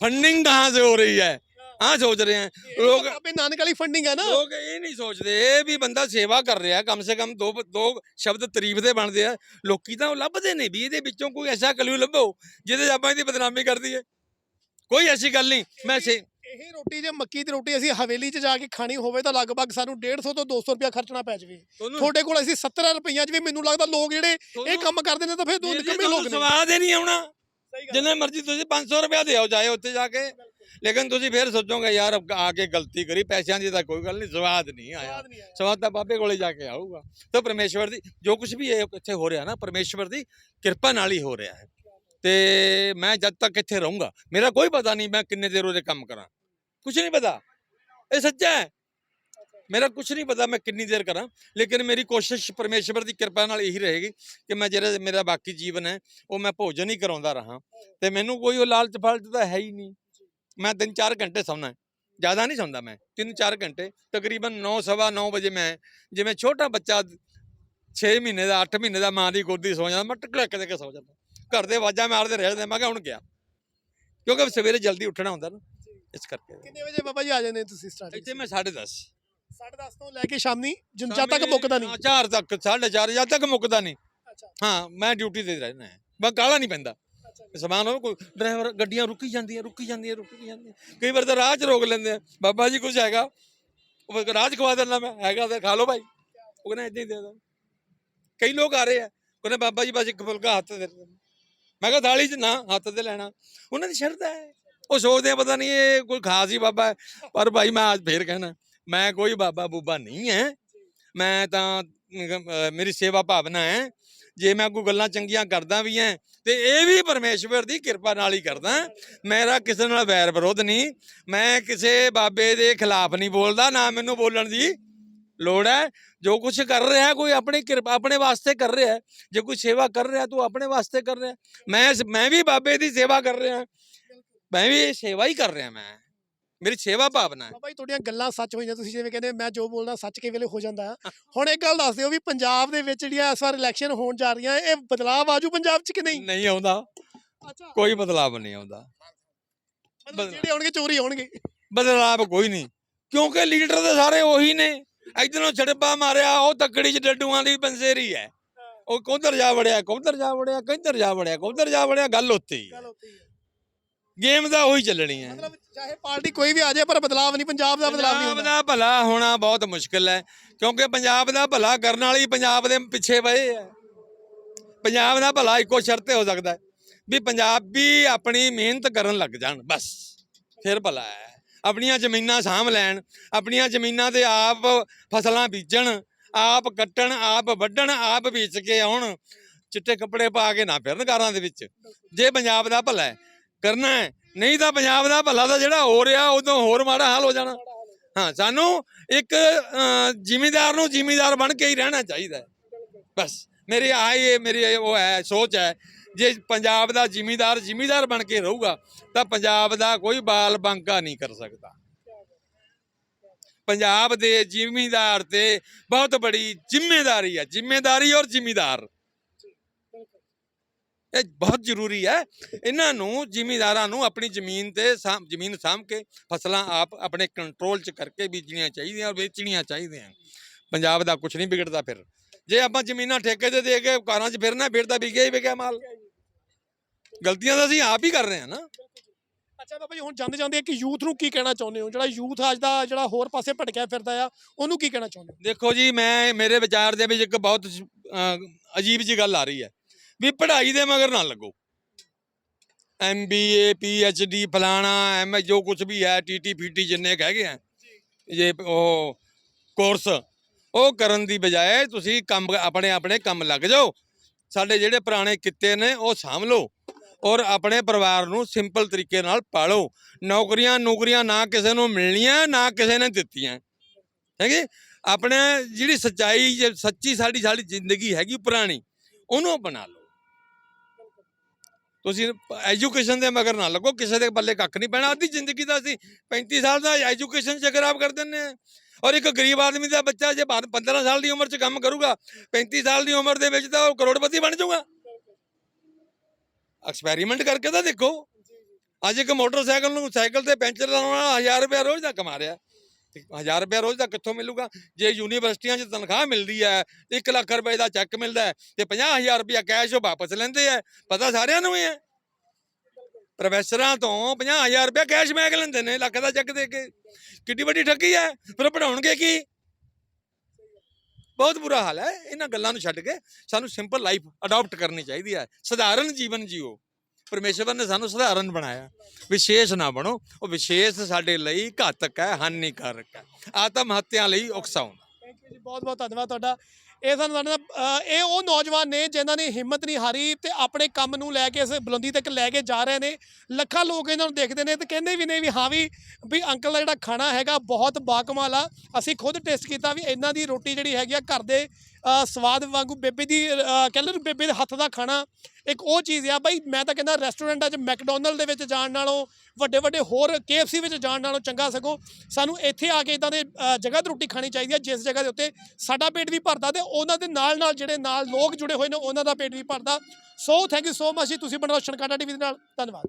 ਫੰਡਿੰਗ ਕਹਾਂ ਸੇ ਹੋ ਰਹੀ ਹੈ? ਆ ਸੋਚ ਰਹੇ ਆ ਲੋਕ ਬਾਬੇ ਨਾਨਕ ਵਾਲੀ ਫੰਡਿੰਗ ਹੈ ਨਾ। ਲੋਕ ਇਹ ਨਹੀਂ ਸੋਚਦੇ ਵੀ ਬੰਦਾ ਸੇਵਾ ਕਰ ਰਿਹਾ ਕਮ ਸੇ ਕਮ ਦੋ ਦੋ ਸ਼ਬਦ ਤਾਰੀਫ ਦੇ ਬਣਦੇ ਆ। ਲੋਕੀ ਤਾਂ ਉਹ ਲੱਭਦੇ ਨੇ ਵੀ ਇਹਦੇ ਵਿੱਚੋਂ ਕੋਈ ਐਸਾ ਕਲੂ ਲੱਭੋ ਜਿਹਦੇ ਆਪਾਂ ਇਹਦੀ ਬਦਨਾਮੀ ਕਰ ਦਈਏ। ਕੋਈ ਐਸੀ ਗੱਲ ਨਹੀਂ ਮੈਂ ਸੇ ਇਹ ਰੋਟੀ ਜੇ ਮੱਕੀ ਦੀ ਰੋਟੀ ਅਸੀਂ ਹਵੇਲੀ 'ਚ ਜਾ ਕੇ ਖਾਣੀ ਹੋਵੇ ਤਾਂ ਲਗਭਗ ਸਾਨੂੰ 150 ਤੋਂ 200 ਰੁਪਇਆ ਖਰਚਣਾ ਪੈ ਜਾਵੇ। ਤੁਹਾਡੇ ਕੋਲ ਅਸੀਂ 70 ਰੁਪਈਆਂ 'ਚ ਵੀ ਮੈਨੂੰ ਲੱਗਦਾ ਲੋਕ ਜਿਹੜੇ ਇਹ ਕੰਮ ਕਰਦੇ ਨੇ ਤਾਂ ਫਿਰ ਦੋ ਨਿਕੰਮੇ ਲੋਕ ਨੇ। ਸਵਾਦ ਹੀ ਨਹੀਂ ਆਉਣਾ। ਜਿੰਨੇ ਮਰਜ਼ੀ ਤੁਸੀਂ 500 ਰੁਪਇਆ ਦਿਓ ਜਾਏ ਉੱਥੇ ਜਾ ਕੇ। ਲੇਕਿਨ ਤੁਸੀਂ ਫੇਰ ਸੋਚੋਗੇ ਯਾਰ ਆ ਕੇ ਗਲਤੀ ਕਰੀ ਪੈਸਿਆਂ ਦੀ ਤਾਂ ਕੋਈ ਗੱਲ ਨਹੀਂ ਸਵਾਦ ਨਹੀਂ ਆਇਆ। ਸਵਾਦ ਤਾਂ ਬਾਬੇ ਕੋਲੇ ਜਾ ਕੇ ਆਊਗਾ। ਤਾਂ ਪਰਮੇਸ਼ਵਰ ਦੀ ਜੋ ਕੁਝ ਵੀ ਇਹ ਇੱਥੇ ਹੋ ਰਿਹਾ ਨਾ ਪਰਮੇਸ਼ਵਰ ਦੀ ਕਿਰਪਾ ਨਾਲ ਹੀ ਹੋ ਰਿਹਾ ਹੈ। ਤੇ ਮੈਂ ਜਦ ਤੱਕ ਇੱਥੇ ਰਹੂੰਗਾ ਮੇਰਾ ਕੋਈ ਪਤਾ ਨਹੀਂ ਮੈਂ ਕਿੰਨੇ ਦੇਰ ਉਹਦੇ ਕੰਮ ਕਰਾਂ। ਕੁਝ ਨਹੀਂ ਪਤਾ। ਇਹ ਸੱਚਾ ਹੈ। ਮੇਰਾ ਕੁਝ ਨਹੀਂ ਪਤਾ ਮੈਂ ਕਿੰਨੀ ਦੇਰ ਕਰਾਂ। ਲੇਕਿਨ ਮੇਰੀ ਕੋਸ਼ਿਸ਼ ਪਰਮੇਸ਼ਵਰ ਦੀ ਕਿਰਪਾ ਨਾਲ ਇਹੀ ਰਹੇਗੀ ਕਿ ਮੈਂ ਜਿਹੜਾ ਮੇਰਾ ਬਾਕੀ ਜੀਵਨ ਹੈ ਉਹ ਮੈਂ ਭੋਜਨ ਹੀ ਕਰਾਉਂਦਾ ਰਹਾ। ਤੇ ਮੈਨੂੰ ਕੋਈ ਉਹ ਲਾਲਚ ਫਾਲਚ ਤਾਂ ਹੈ ਹੀ ਨਹੀਂ। ਮੈਂ 3-4 ਘੰਟੇ ਸੌਣਾ ਜ਼ਿਆਦਾ ਨਹੀਂ ਸੌਂਦਾ ਮੈਂ। 3-4 ਘੰਟੇ ਤਕਰੀਬਨ 9 ਸਵਾ 9 ਵਜੇ ਮੈਂ ਜਿਵੇਂ ਛੋਟਾ ਬੱਚਾ 6 ਮਹੀਨੇ ਦਾ 8 ਮਹੀਨੇ ਦਾ ਮਾਂ ਦੀ ਗੋਦੀ ਸੌ ਜਾਂਦਾ ਮੈਂ ਟਕਲਕ ਦੇ ਕੇ ਸੌ ਜਾਂਦਾ। ਘਰ ਦੇ ਆਵਾਜ਼ਾਂ ਮਾਰਦੇ ਰਹਿ ਜਾਂਦੇ ਮੈਂ ਕਿਹਾ ਹੁਣ ਗਿਆ। ਕਿਉਂਕਿ ਸਵੇਰੇ ਜਲਦੀ ਉੱਠਣਾ ਹੁੰਦਾ ਨਾ ਇਸ ਕਰਕੇ। ਕਿੰਨੇ ਵਜੇ ਬਾਬਾ ਜੀ ਆ ਜਾਂਦੇ ਤੁਸੀਂ ਸਟਾਰਟ ਇੱਥੇ ਮੈਂ 10:30 10:30 ਤੋਂ ਲੈ ਕੇ ਸ਼ਾਮੀ ਜਦ ਤੱਕ ਮੁੱਕਦਾ ਨਹੀਂ। 4 ਤੱਕ 4:30 ਜਦ ਤੱਕ ਮੁੱਕਦਾ ਨਹੀਂ। ਹਾਂ ਮੈਂ ਡਿਊਟੀ ਤੇ ਰਹਿਣਾ ਹੈ। ਮੈਂ ਕਾਲਾ ਨਹੀਂ ਪੈਂਦਾ। ਸਮਾਨ ਹੋਵੇ, ਕੋਈ ਡਰਾਈਵਰ ਗੱਡੀਆਂ ਰੁਕੀ ਜਾਂਦੀਆਂ ਰੁਕੀ ਜਾਂਦੀਆਂ ਰੁਕੀ ਜਾਂਦੀਆਂ। ਕਈ ਵਾਰ ਤਾਂ ਰਾਹ 'ਚ ਰੋਕ ਲੈਂਦੇ ਆ। ਬਾਬਾ ਜੀ ਕੁਝ ਹੈਗਾ? ਉਹ ਰਾਹ 'ਚ ਖਵਾ ਦਿੰਦਾ ਮੈਂ, ਹੈਗਾ ਤਾਂ ਖਾ ਲਓ ਭਾਈ। ਉਹ ਕਹਿੰਦਾ ਇਦਾਂ ਹੀ ਦੇ ਦੋ। ਕਈ ਲੋਕ ਆ ਰਹੇ ਆ ਉਹਨੇ ਬਾਬਾ ਜੀ ਬਸ ਇੱਕ ਫੁਲਕਾ ਹੱਥ ਦੇ ਮੈਂ ਕਿਹਾ ਥਾਲੀ 'ਚ ਨਾ, ਹੱਥ ਤੇ ਲੈਣਾ। ਉਹਨਾਂ ਦੀ ਸ਼ਰਧਾ ਹੈ। ਉਹ ਸੋਚਦੇ ਆ ਪਤਾ ਨਹੀਂ ਇਹ ਕੋਈ ਖਾਸ ਹੀ ਬਾਬਾ ਹੈ। ਪਰ ਭਾਈ ਮੈਂ ਅੱਜ ਫੇਰ ਕਹਿਣਾ, ਮੈਂ ਕੋਈ ਬਾਬਾ ਬੂਬਾ ਨਹੀਂ ਹੈ ਮੈਂ ਤਾਂ ਮੇਰੀ ਸੇਵਾ ਭਾਵਨਾ ਹੈ ਜੇ ਮੈਂ ਕੋਈ ਗੱਲਾਂ ਚੰਗੀਆਂ ਕਰਦਾ ਵੀ ਐ ਤੇ ਇਹ ਵੀ ਪਰਮੇਸ਼ਵਰ ਦੀ ਕਿਰਪਾ ਨਾਲ ਹੀ ਕਰਦਾ। ਮੇਰਾ ਕਿਸੇ ਨਾਲ ਵੈਰ ਵਿਰੋਧ ਨਹੀਂ। ਮੈਂ ਕਿਸੇ ਬਾਬੇ ਦੇ ਖਿਲਾਫ ਨਹੀਂ ਬੋਲਦਾ, ਨਾ ਮੈਨੂੰ ਬੋਲਣ ਦੀ ਲੋੜ ਹੈ। ਜੋ ਕੁਝ ਕਰ ਰਿਹਾ, ਕੋਈ ਆਪਣੀ ਕਿਰਪਾ, ਆਪਣੇ ਵਾਸਤੇ ਕਰ ਰਿਹਾ ਜੇ ਕੋਈ ਸੇਵਾ ਕਰ ਰਿਹਾ, ਤੂੰ ਆਪਣੇ ਵਾਸਤੇ ਕਰ ਰਿਹਾ ਮੈਂ ਮੈਂ ਵੀ ਬਾਬੇ ਦੀ ਸੇਵਾ ਕਰ ਰਿਹਾ। ਮੈਂ ਵੀ ਸੇਵਾ ਹੀ ਕਰ ਰਿਹਾ ਮੈਂ। ਮੇਰੀ ਸੇਵਾ ਭਾਵਨਾ ਹੈ। ਬਾਬਾ ਜੀ ਤੁਹਾਡੀਆਂ ਗੱਲਾਂ ਸੱਚ ਹੋਈਆਂ। ਤੁਸੀਂ ਜਿਵੇਂ ਕਹਿੰਦੇ ਮੈਂ ਜੋ ਬੋਲਦਾ ਸੱਚ ਕੇ ਵੇਲੇ ਹੋ ਜਾਂਦਾ। ਹੁਣ ਇੱਕ ਗੱਲ ਦੱਸ ਦਿਓ ਵੀ ਪੰਜਾਬ ਦੇ ਵਿੱਚ ਜਿਹੜੀਆਂ ਇਸ ਵਾਰ ਇਲੈਕਸ਼ਨ ਹੋਣ ਜਾ ਰਹੀਆਂ ਇਹ ਬਦਲਾਅ ਆਜੂ ਪੰਜਾਬ 'ਚ ਕਿ ਨਹੀਂ? ਨਹੀਂ ਆਉਂਦਾ। ਅੱਛਾ। ਕੋਈ ਬਦਲਾਵ ਨਹੀਂ ਆਉਂਦਾ। ਜਿਹੜੇ ਹੋਣਗੇ ਚੋਰੀ ਹੋਣਗੇ ਬਦਲਾਵ ਕੋਈ ਨਹੀਂ। ਕਿਉਂਕਿ ਲੀਡਰ ਤਾਂ ਸਾਰੇ ਉਹੀ ਨੇ। ਇਧਰੋਂ ਛੜਪਾ ਮਾਰਿਆ ਉਹ ਤੱਕੜੀ ਚ ਡੱਡੂਆਂ ਦੀ ਬੰਸੇਰੀ ਹੈ। ਉਹ ਕੋਧਰ ਜਾ ਵੜਿਆ ਕੋਧਰ ਜਾ ਵੜਿਆ ਕਿੱਧਰ ਜਾ ਵੜਿਆ ਕੋਧਰ ਜਾ ਵੜਿਆ ਗੱਲ ਹੀ ਹੈ। ਗੇਮ ਤਾਂ ਉਹੀ ਚੱਲਣੀ ਹੈ। ਮਤਲਬ ਚਾਹੇ ਪਾਰਟੀ ਕੋਈ ਵੀ ਆ ਜਾਏ ਪਰ ਬਦਲਾਅ ਨਹੀਂ ਪੰਜਾਬ ਦਾ ਬਦਲਾਅ ਨਹੀਂ ਪੰਜਾਬ ਹੁੰਦਾ। ਦਾ ਭਲਾ ਹੋਣਾ ਬਹੁਤ ਮੁਸ਼ਕਲ ਹੈ ਕਿਉਂਕਿ ਪੰਜਾਬ ਦਾ ਭਲਾ ਕਰਨ ਵਾਲੀ ਪੰਜਾਬ ਦੇ ਪਿੱਛੇ ਪਏ ਹੈ। ਪੰਜਾਬ ਦਾ ਭਲਾ ਇੱਕੋ ਸ਼ਰਤ ਤੇ ਹੋ ਸਕਦਾ ਹੈ ਵੀ ਪੰਜਾਬੀ ਆਪਣੀ ਮਿਹਨਤ ਕਰਨ ਲੱਗ ਜਾਣ ਬਸ। ਫਿਰ ਭਲਾ ਹੈ। ਆਪਣੀਆਂ ਜ਼ਮੀਨਾਂ ਸਾਂਭ ਲੈਣ ਆਪਣੀਆਂ ਜ਼ਮੀਨਾਂ ਤੇ ਆਪ ਫਸਲਾਂ ਬੀਜਣ ਆਪ ਕੱਟਣ ਆਪ ਵੱਢਣ ਆਪ ਵੇਚ ਕੇ ਆਉਣ ਚਿੱਟੇ ਕੱਪੜੇ ਪਾ ਕੇ ਨਾ ਫਿਰਨ ਕਾਰਾਂ ਦੇ ਵਿੱਚ। ਜੇ ਪੰਜਾਬ ਦਾ ਭਲਾ ਹੈ ਕਰਨਾ ਹੈ। ਨਹੀਂ ਤਾਂ ਪੰਜਾਬ ਦਾ ਭਲਾ ਤਾਂ ਜਿਹੜਾ ਹੋ ਰਿਹਾ ਉਦੋਂ ਹੋਰ ਮਾੜਾ ਹਾਲ ਹੋ ਜਾਣਾ। ਹਾਂ, ਸਾਨੂੰ ਇੱਕ ਜ਼ਿਮੀਦਾਰ ਨੂੰ ਜ਼ਿਮੀਦਾਰ ਬਣ ਕੇ ਹੀ ਰਹਿਣਾ ਚਾਹੀਦਾ ਹੈ। ਬਸ, ਮੇਰੀ ਆਏ ਮੇਰੀ ਉਹ ਹੈ, ਸੋਚ ਹੈ। ਜੇ ਪੰਜਾਬ ਦਾ ਜ਼ਿਮੀਦਾਰ ਜ਼ਿਮੀਦਾਰ ਬਣ ਕੇ ਰਹੂਗਾ, ਤਾਂ ਪੰਜਾਬ ਦਾ ਕੋਈ ਬਾਲ ਬਾਂਕਾ ਨਹੀਂ ਕਰ ਸਕਦਾ। ਪੰਜਾਬ ਦੇ ਜ਼ਿਮੀਦਾਰ ਤੇ ਬਹੁਤ ਬੜੀ ਜ਼ਿੰਮੇਵਾਰੀ ਹੈ ਜ਼ਿੰਮੇਵਾਰੀ ਔਰ ਜ਼ਿਮੀਦਾਰ। ਇਹ ਬਹੁਤ ਜ਼ਰੂਰੀ ਹੈ। ਇਹਨਾਂ ਨੂੰ ਜ਼ਿਮੀਂਦਾਰਾਂ ਨੂੰ ਆਪਣੀ ਜ਼ਮੀਨ ਤੇ ਜ਼ਮੀਨ ਸਾਂਭ ਕੇ ਫਸਲਾਂ ਆਪ ਆਪਣੇ ਕੰਟਰੋਲ 'ਚ ਕਰਕੇ ਬੀਜਣੀਆਂ ਚਾਹੀਦੀਆਂ ਔਰ ਵੇਚਣੀਆਂ ਚਾਹੀਦੀਆਂ। ਪੰਜਾਬ ਦਾ ਕੁਝ ਨਹੀਂ ਵਿਗੜਦਾ ਫਿਰ। ਜੇ ਆਪਾਂ ਜ਼ਮੀਨਾਂ ਠੇਕੇ ਤੇ ਦੇ ਕੇ ਕਾਰਾਂ 'ਚ ਫਿਰਨਾ ਫਿਰ ਤਾਂ ਵਿਕਿਆ ਹੀ ਵਿਕਿਆ ਮਾਲ। ਗਲਤੀਆਂ ਤਾਂ ਅਸੀਂ ਆਪ ਹੀ ਕਰ ਰਹੇ ਹਾਂ ਨਾ। ਅੱਛਾ ਬਾਬਾ ਜੀ ਹੁਣ ਜਾਂਦੇ ਜਾਂਦੇ ਇੱਕ ਯੂਥ ਨੂੰ ਕੀ ਕਹਿਣਾ ਚਾਹੁੰਦੇ ਹੋ? ਜਿਹੜਾ ਯੂਥ ਅੱਜ ਦਾ ਜਿਹੜਾ ਹੋਰ ਪਾਸੇ ਭਟਕਿਆ ਫਿਰਦਾ ਆ ਉਹਨੂੰ ਕੀ ਕਹਿਣਾ ਚਾਹੁੰਦੇ ਹੋ? ਦੇਖੋ ਜੀ ਮੈਂ ਮੇਰੇ ਵਿਚਾਰ ਦੇ ਵਿੱਚ ਇੱਕ ਬਹੁਤ ਅਜੀਬ ਜੀ ਗੱਲ ਆ ਰਹੀ ਹੈ। ਵੀ ਪੜ੍ਹਾਈ ਦੇ ਮਗਰ ਨਾ ਲੱਗੋ। M B A P MBA D ਫਲਾਣਾ ਐਮ ਜੋ ਕੁਝ ਵੀ ਹੈ ਟੀ ਟੀਟੀ ਫੀਟੀ ਜਿੰਨੇ ਕੁ ਹੈਗੇ ਆ, ਜੇ ਉਹ ਕੋਰਸ ਉਹ ਕਰਨ ਦੀ ਬਜਾਏ ਤੁਸੀਂ ਕੰਮ, ਆਪਣੇ ਆਪਣੇ ਕੰਮ ਲੱਗ ਜਾਓ। ਸਾਡੇ ਜਿਹੜੇ ਪੁਰਾਣੇ ਕਿੱਤੇ ਨੇ, ਉਹ ਸਾਂਭ ਲਓ ਔਰ ਆਪਣੇ ਪਰਿਵਾਰ ਨੂੰ ਸਿੰਪਲ ਤਰੀਕੇ ਨਾਲ ਪਾਲੋ। ਨੌਕਰੀਆਂ ਨੌਕਰੀਆਂ ਨਾ ਕਿਸੇ ਨੂੰ ਮਿਲਣੀਆਂ, ਨਾ ਕਿਸੇ ਨੇ ਦਿੱਤੀਆਂ। ਹੈਗੇ ਆਪਣੇ ਜਿਹੜੀ ਸੱਚਾਈ, ਸੱਚੀ ਸਾਡੀ ਸਾਡੀ ਜ਼ਿੰਦਗੀ ਹੈਗੀ ਪੁਰਾਣੀ, ਉਹਨੂੰ ਬਣਾ ਲਓ। ਤੁਸੀਂ ਐਜੂਕੇਸ਼ਨ ਦੇ ਮਗਰ ਨਾ ਲੱਗੋ, ਕਿਸੇ ਦੇ ਬੱਲੇ ਕੱਖ ਨਹੀਂ ਪੈਣਾ, ਅੱਧੀ ਜ਼ਿੰਦਗੀ ਦਾ ਅਸੀਂ 35 ਸਾਲ ਦਾ ਐਜੂਕੇਸ਼ਨ ਚ ਖਰਾਬ ਕਰ ਦਿੰਨੇ ਆ ਔਰ ਇੱਕ ਗਰੀਬ ਆਦਮੀ ਦਾ ਬੱਚਾ ਜੇ ਬਾਅਦ 15 ਸਾਲ ਦੀ ਉਮਰ ਚ ਕੰਮ ਕਰੂਗਾ 35 ਸਾਲ ਦੀ ਉਮਰ ਦੇ ਵਿੱਚ ਤਾਂ ਉਹ ਕਰੋੜਪਤੀ ਬਣ ਜਾਊਗਾ। ਐਕਸਪੈਰੀਮੈਂਟ ਕਰਕੇ ਤਾਂ ਦੇਖੋ। ਅੱਜ ਇੱਕ ਮੋਟਰਸਾਈਕਲ ਨੂੰ ਸਾਈਕਲ ਤੇ ਪੈਂਚਰ ਲਾਉਣ ਵਾਲਾ 1000 ਰੁਪਏ ਰੋਜ਼ ਦਾ ਕਮਾ ਰਿਹਾ। 1000 ਰੁਪਏ ਰੋਜ਼ ਦਾ ਕਿੱਥੋਂ ਮਿਲੂਗਾ? ਜੇ ਯੂਨੀਵਰਸਿਟੀਆਂ 'ਚ ਤਨਖਾਹ ਮਿਲਦੀ ਹੈ 1 ਲੱਖ ਰੁਪਏ ਦਾ ਚੈੱਕ ਮਿਲਦਾ ਹੈ ਤੇ 50000 ਰੁਪਏ ਕੈਸ਼ ਉਹ ਵਾਪਸ ਲੈਂਦੇ ਆ ਪਤਾ ਸਾਰਿਆਂ ਨੂੰ ਹੀ ਹੈ। ਪ੍ਰੋਫੈਸਰਾਂ ਤੋਂ 50000 ਰੁਪਏ ਕੈਸ਼ ਮੈਗ ਲੈਂਦੇ ਨੇ, ਲੱਖ ਦਾ ਚੈੱਕ ਦੇ ਕੇ। ਕਿੱਡੀ ਵੱਡੀ ਠੱਗੀ ਹੈ। ਫਿਰ ਪੜਾਉਣਗੇ ਕੀ? ਬਹੁਤ ਬੁਰਾ ਹਾਲ ਹੈ। ਇਹਨਾਂ ਗੱਲਾਂ ਨੂੰ ਛੱਡ ਕੇ ਸਾਨੂੰ ਸਿੰਪਲ ਲਾਈਫ ਅਡਾਪਟ ਕਰਨੀ ਚਾਹੀਦੀ ਹੈ। ਸਧਾਰਨ ਜੀਵਨ ਜੀਓ। ਪਰਮੇਸ਼ਵਰ ਨੇ ਸਾਨੂੰ ਸਧਾਰਨ ਬਣਾਇਆ। ਵਿਸ਼ੇਸ਼ ਨਾ ਬਣੋ ਉਹ ਵਿਸ਼ੇਸ਼ ਸਾਡੇ ਲਈ ਘਾਤਕ ਹੈ ਹਾਨੀਕਾਰਕ ਹੈ। ਆਤਮ ਹੱਤਿਆ ਲਈ ਉਕਸਾਉਂਦਾ ਥੈਂਕ ਯੂ ਜੀ ਬਹੁਤ ਬਹੁਤ ਧੰਨਵਾਦ ਤੁਹਾਡਾ। ਇਹ ਸਾਨੂੰ ਸਾਡੇ ਨਾਲ, ਇਹ ਉਹ ਨੌਜਵਾਨ ਨੇ ਜਿਨ੍ਹਾਂ ਨੇ ਹਿੰਮਤ ਨਹੀਂ ਹਾਰੀ ਤੇ ਆਪਣੇ ਕੰਮ ਨੂੰ ਲੈ ਕੇ ਇਸ ਬੁਲੰਦੀ ਤੱਕ ਲੈ ਕੇ ਜਾ ਰਹੇ ਨੇ। ਲੱਖਾਂ ਲੋਕ ਇਹਨਾਂ ਨੂੰ ਦੇਖਦੇ ਨੇ ਤੇ ਕਹਿੰਦੇ ਵੀ ਨੇ ਵੀ ਹਾਂ ਵੀ ਵੀ ਅੰਕਲ ਦਾ ਜਿਹੜਾ ਖਾਣਾ ਹੈਗਾ ਬਹੁਤ ਬਾਕਮਾਲ ਆ। ਅਸੀਂ ਖੁਦ ਟੈਸਟ ਕੀਤਾ ਵੀ ਇਹਨਾਂ ਦੀ ਰੋਟੀ ਜਿਹੜੀ ਹੈਗੀ ਆ ਘਰ ਦੇ ਸਵਾਦ ਵਾਂਗੂ ਬੇਬੇ ਦੀ ਅਹ, ਕਹਿੰਦੇ ਬੇਬੇ ਦੇ ਹੱਥ ਦਾ ਖਾਣਾ ਇੱਕ ਉਹ ਚੀਜ਼ ਆ ਬਾਈ ਮੈਂ ਤਾਂ ਕਹਿੰਦਾ ਰੈਸਟੋਰੈਂਟਾਂ 'ਚ ਮੈਕਡੋਨਲਡ ਦੇ ਵਿੱਚ ਜਾਣ ਨਾਲੋਂ ਵੱਡੇ ਵੱਡੇ ਹੋਰ KFC ਵਿੱਚ ਜਾਣ ਨਾਲੋਂ ਚੰਗਾ ਸਗੋਂ ਸਾਨੂੰ ਇੱਥੇ ਆ ਕੇ ਇਦਾਂ ਦੇ ਜਗ੍ਹਾ ਤੇ ਰੋਟੀ ਖਾਣੀ ਚਾਹੀਦੀ ਹੈ ਜਿਸ ਜਗ੍ਹਾ ਦੇ ਉੱਤੇ ਸਾਡਾ ਪੇਟ ਵੀ ਭਰਦਾ ਤੇ ਉਹਨਾਂ ਦੇ ਨਾਲ ਨਾਲ ਜਿਹੜੇ ਨਾਲ ਲੋਕ ਜੁੜੇ ਹੋਏ ਨੇ ਉਹਨਾਂ ਦਾ ਪੇਟ ਵੀ ਭਰਦਾ। So thank you so much ਜੀ ਤੁਸੀਂ ਬਣਾ ਸ਼ਨਕਾਟਾ ਟੀਵੀ ਦੇ ਨਾਲ ਧੰਨਵਾਦ।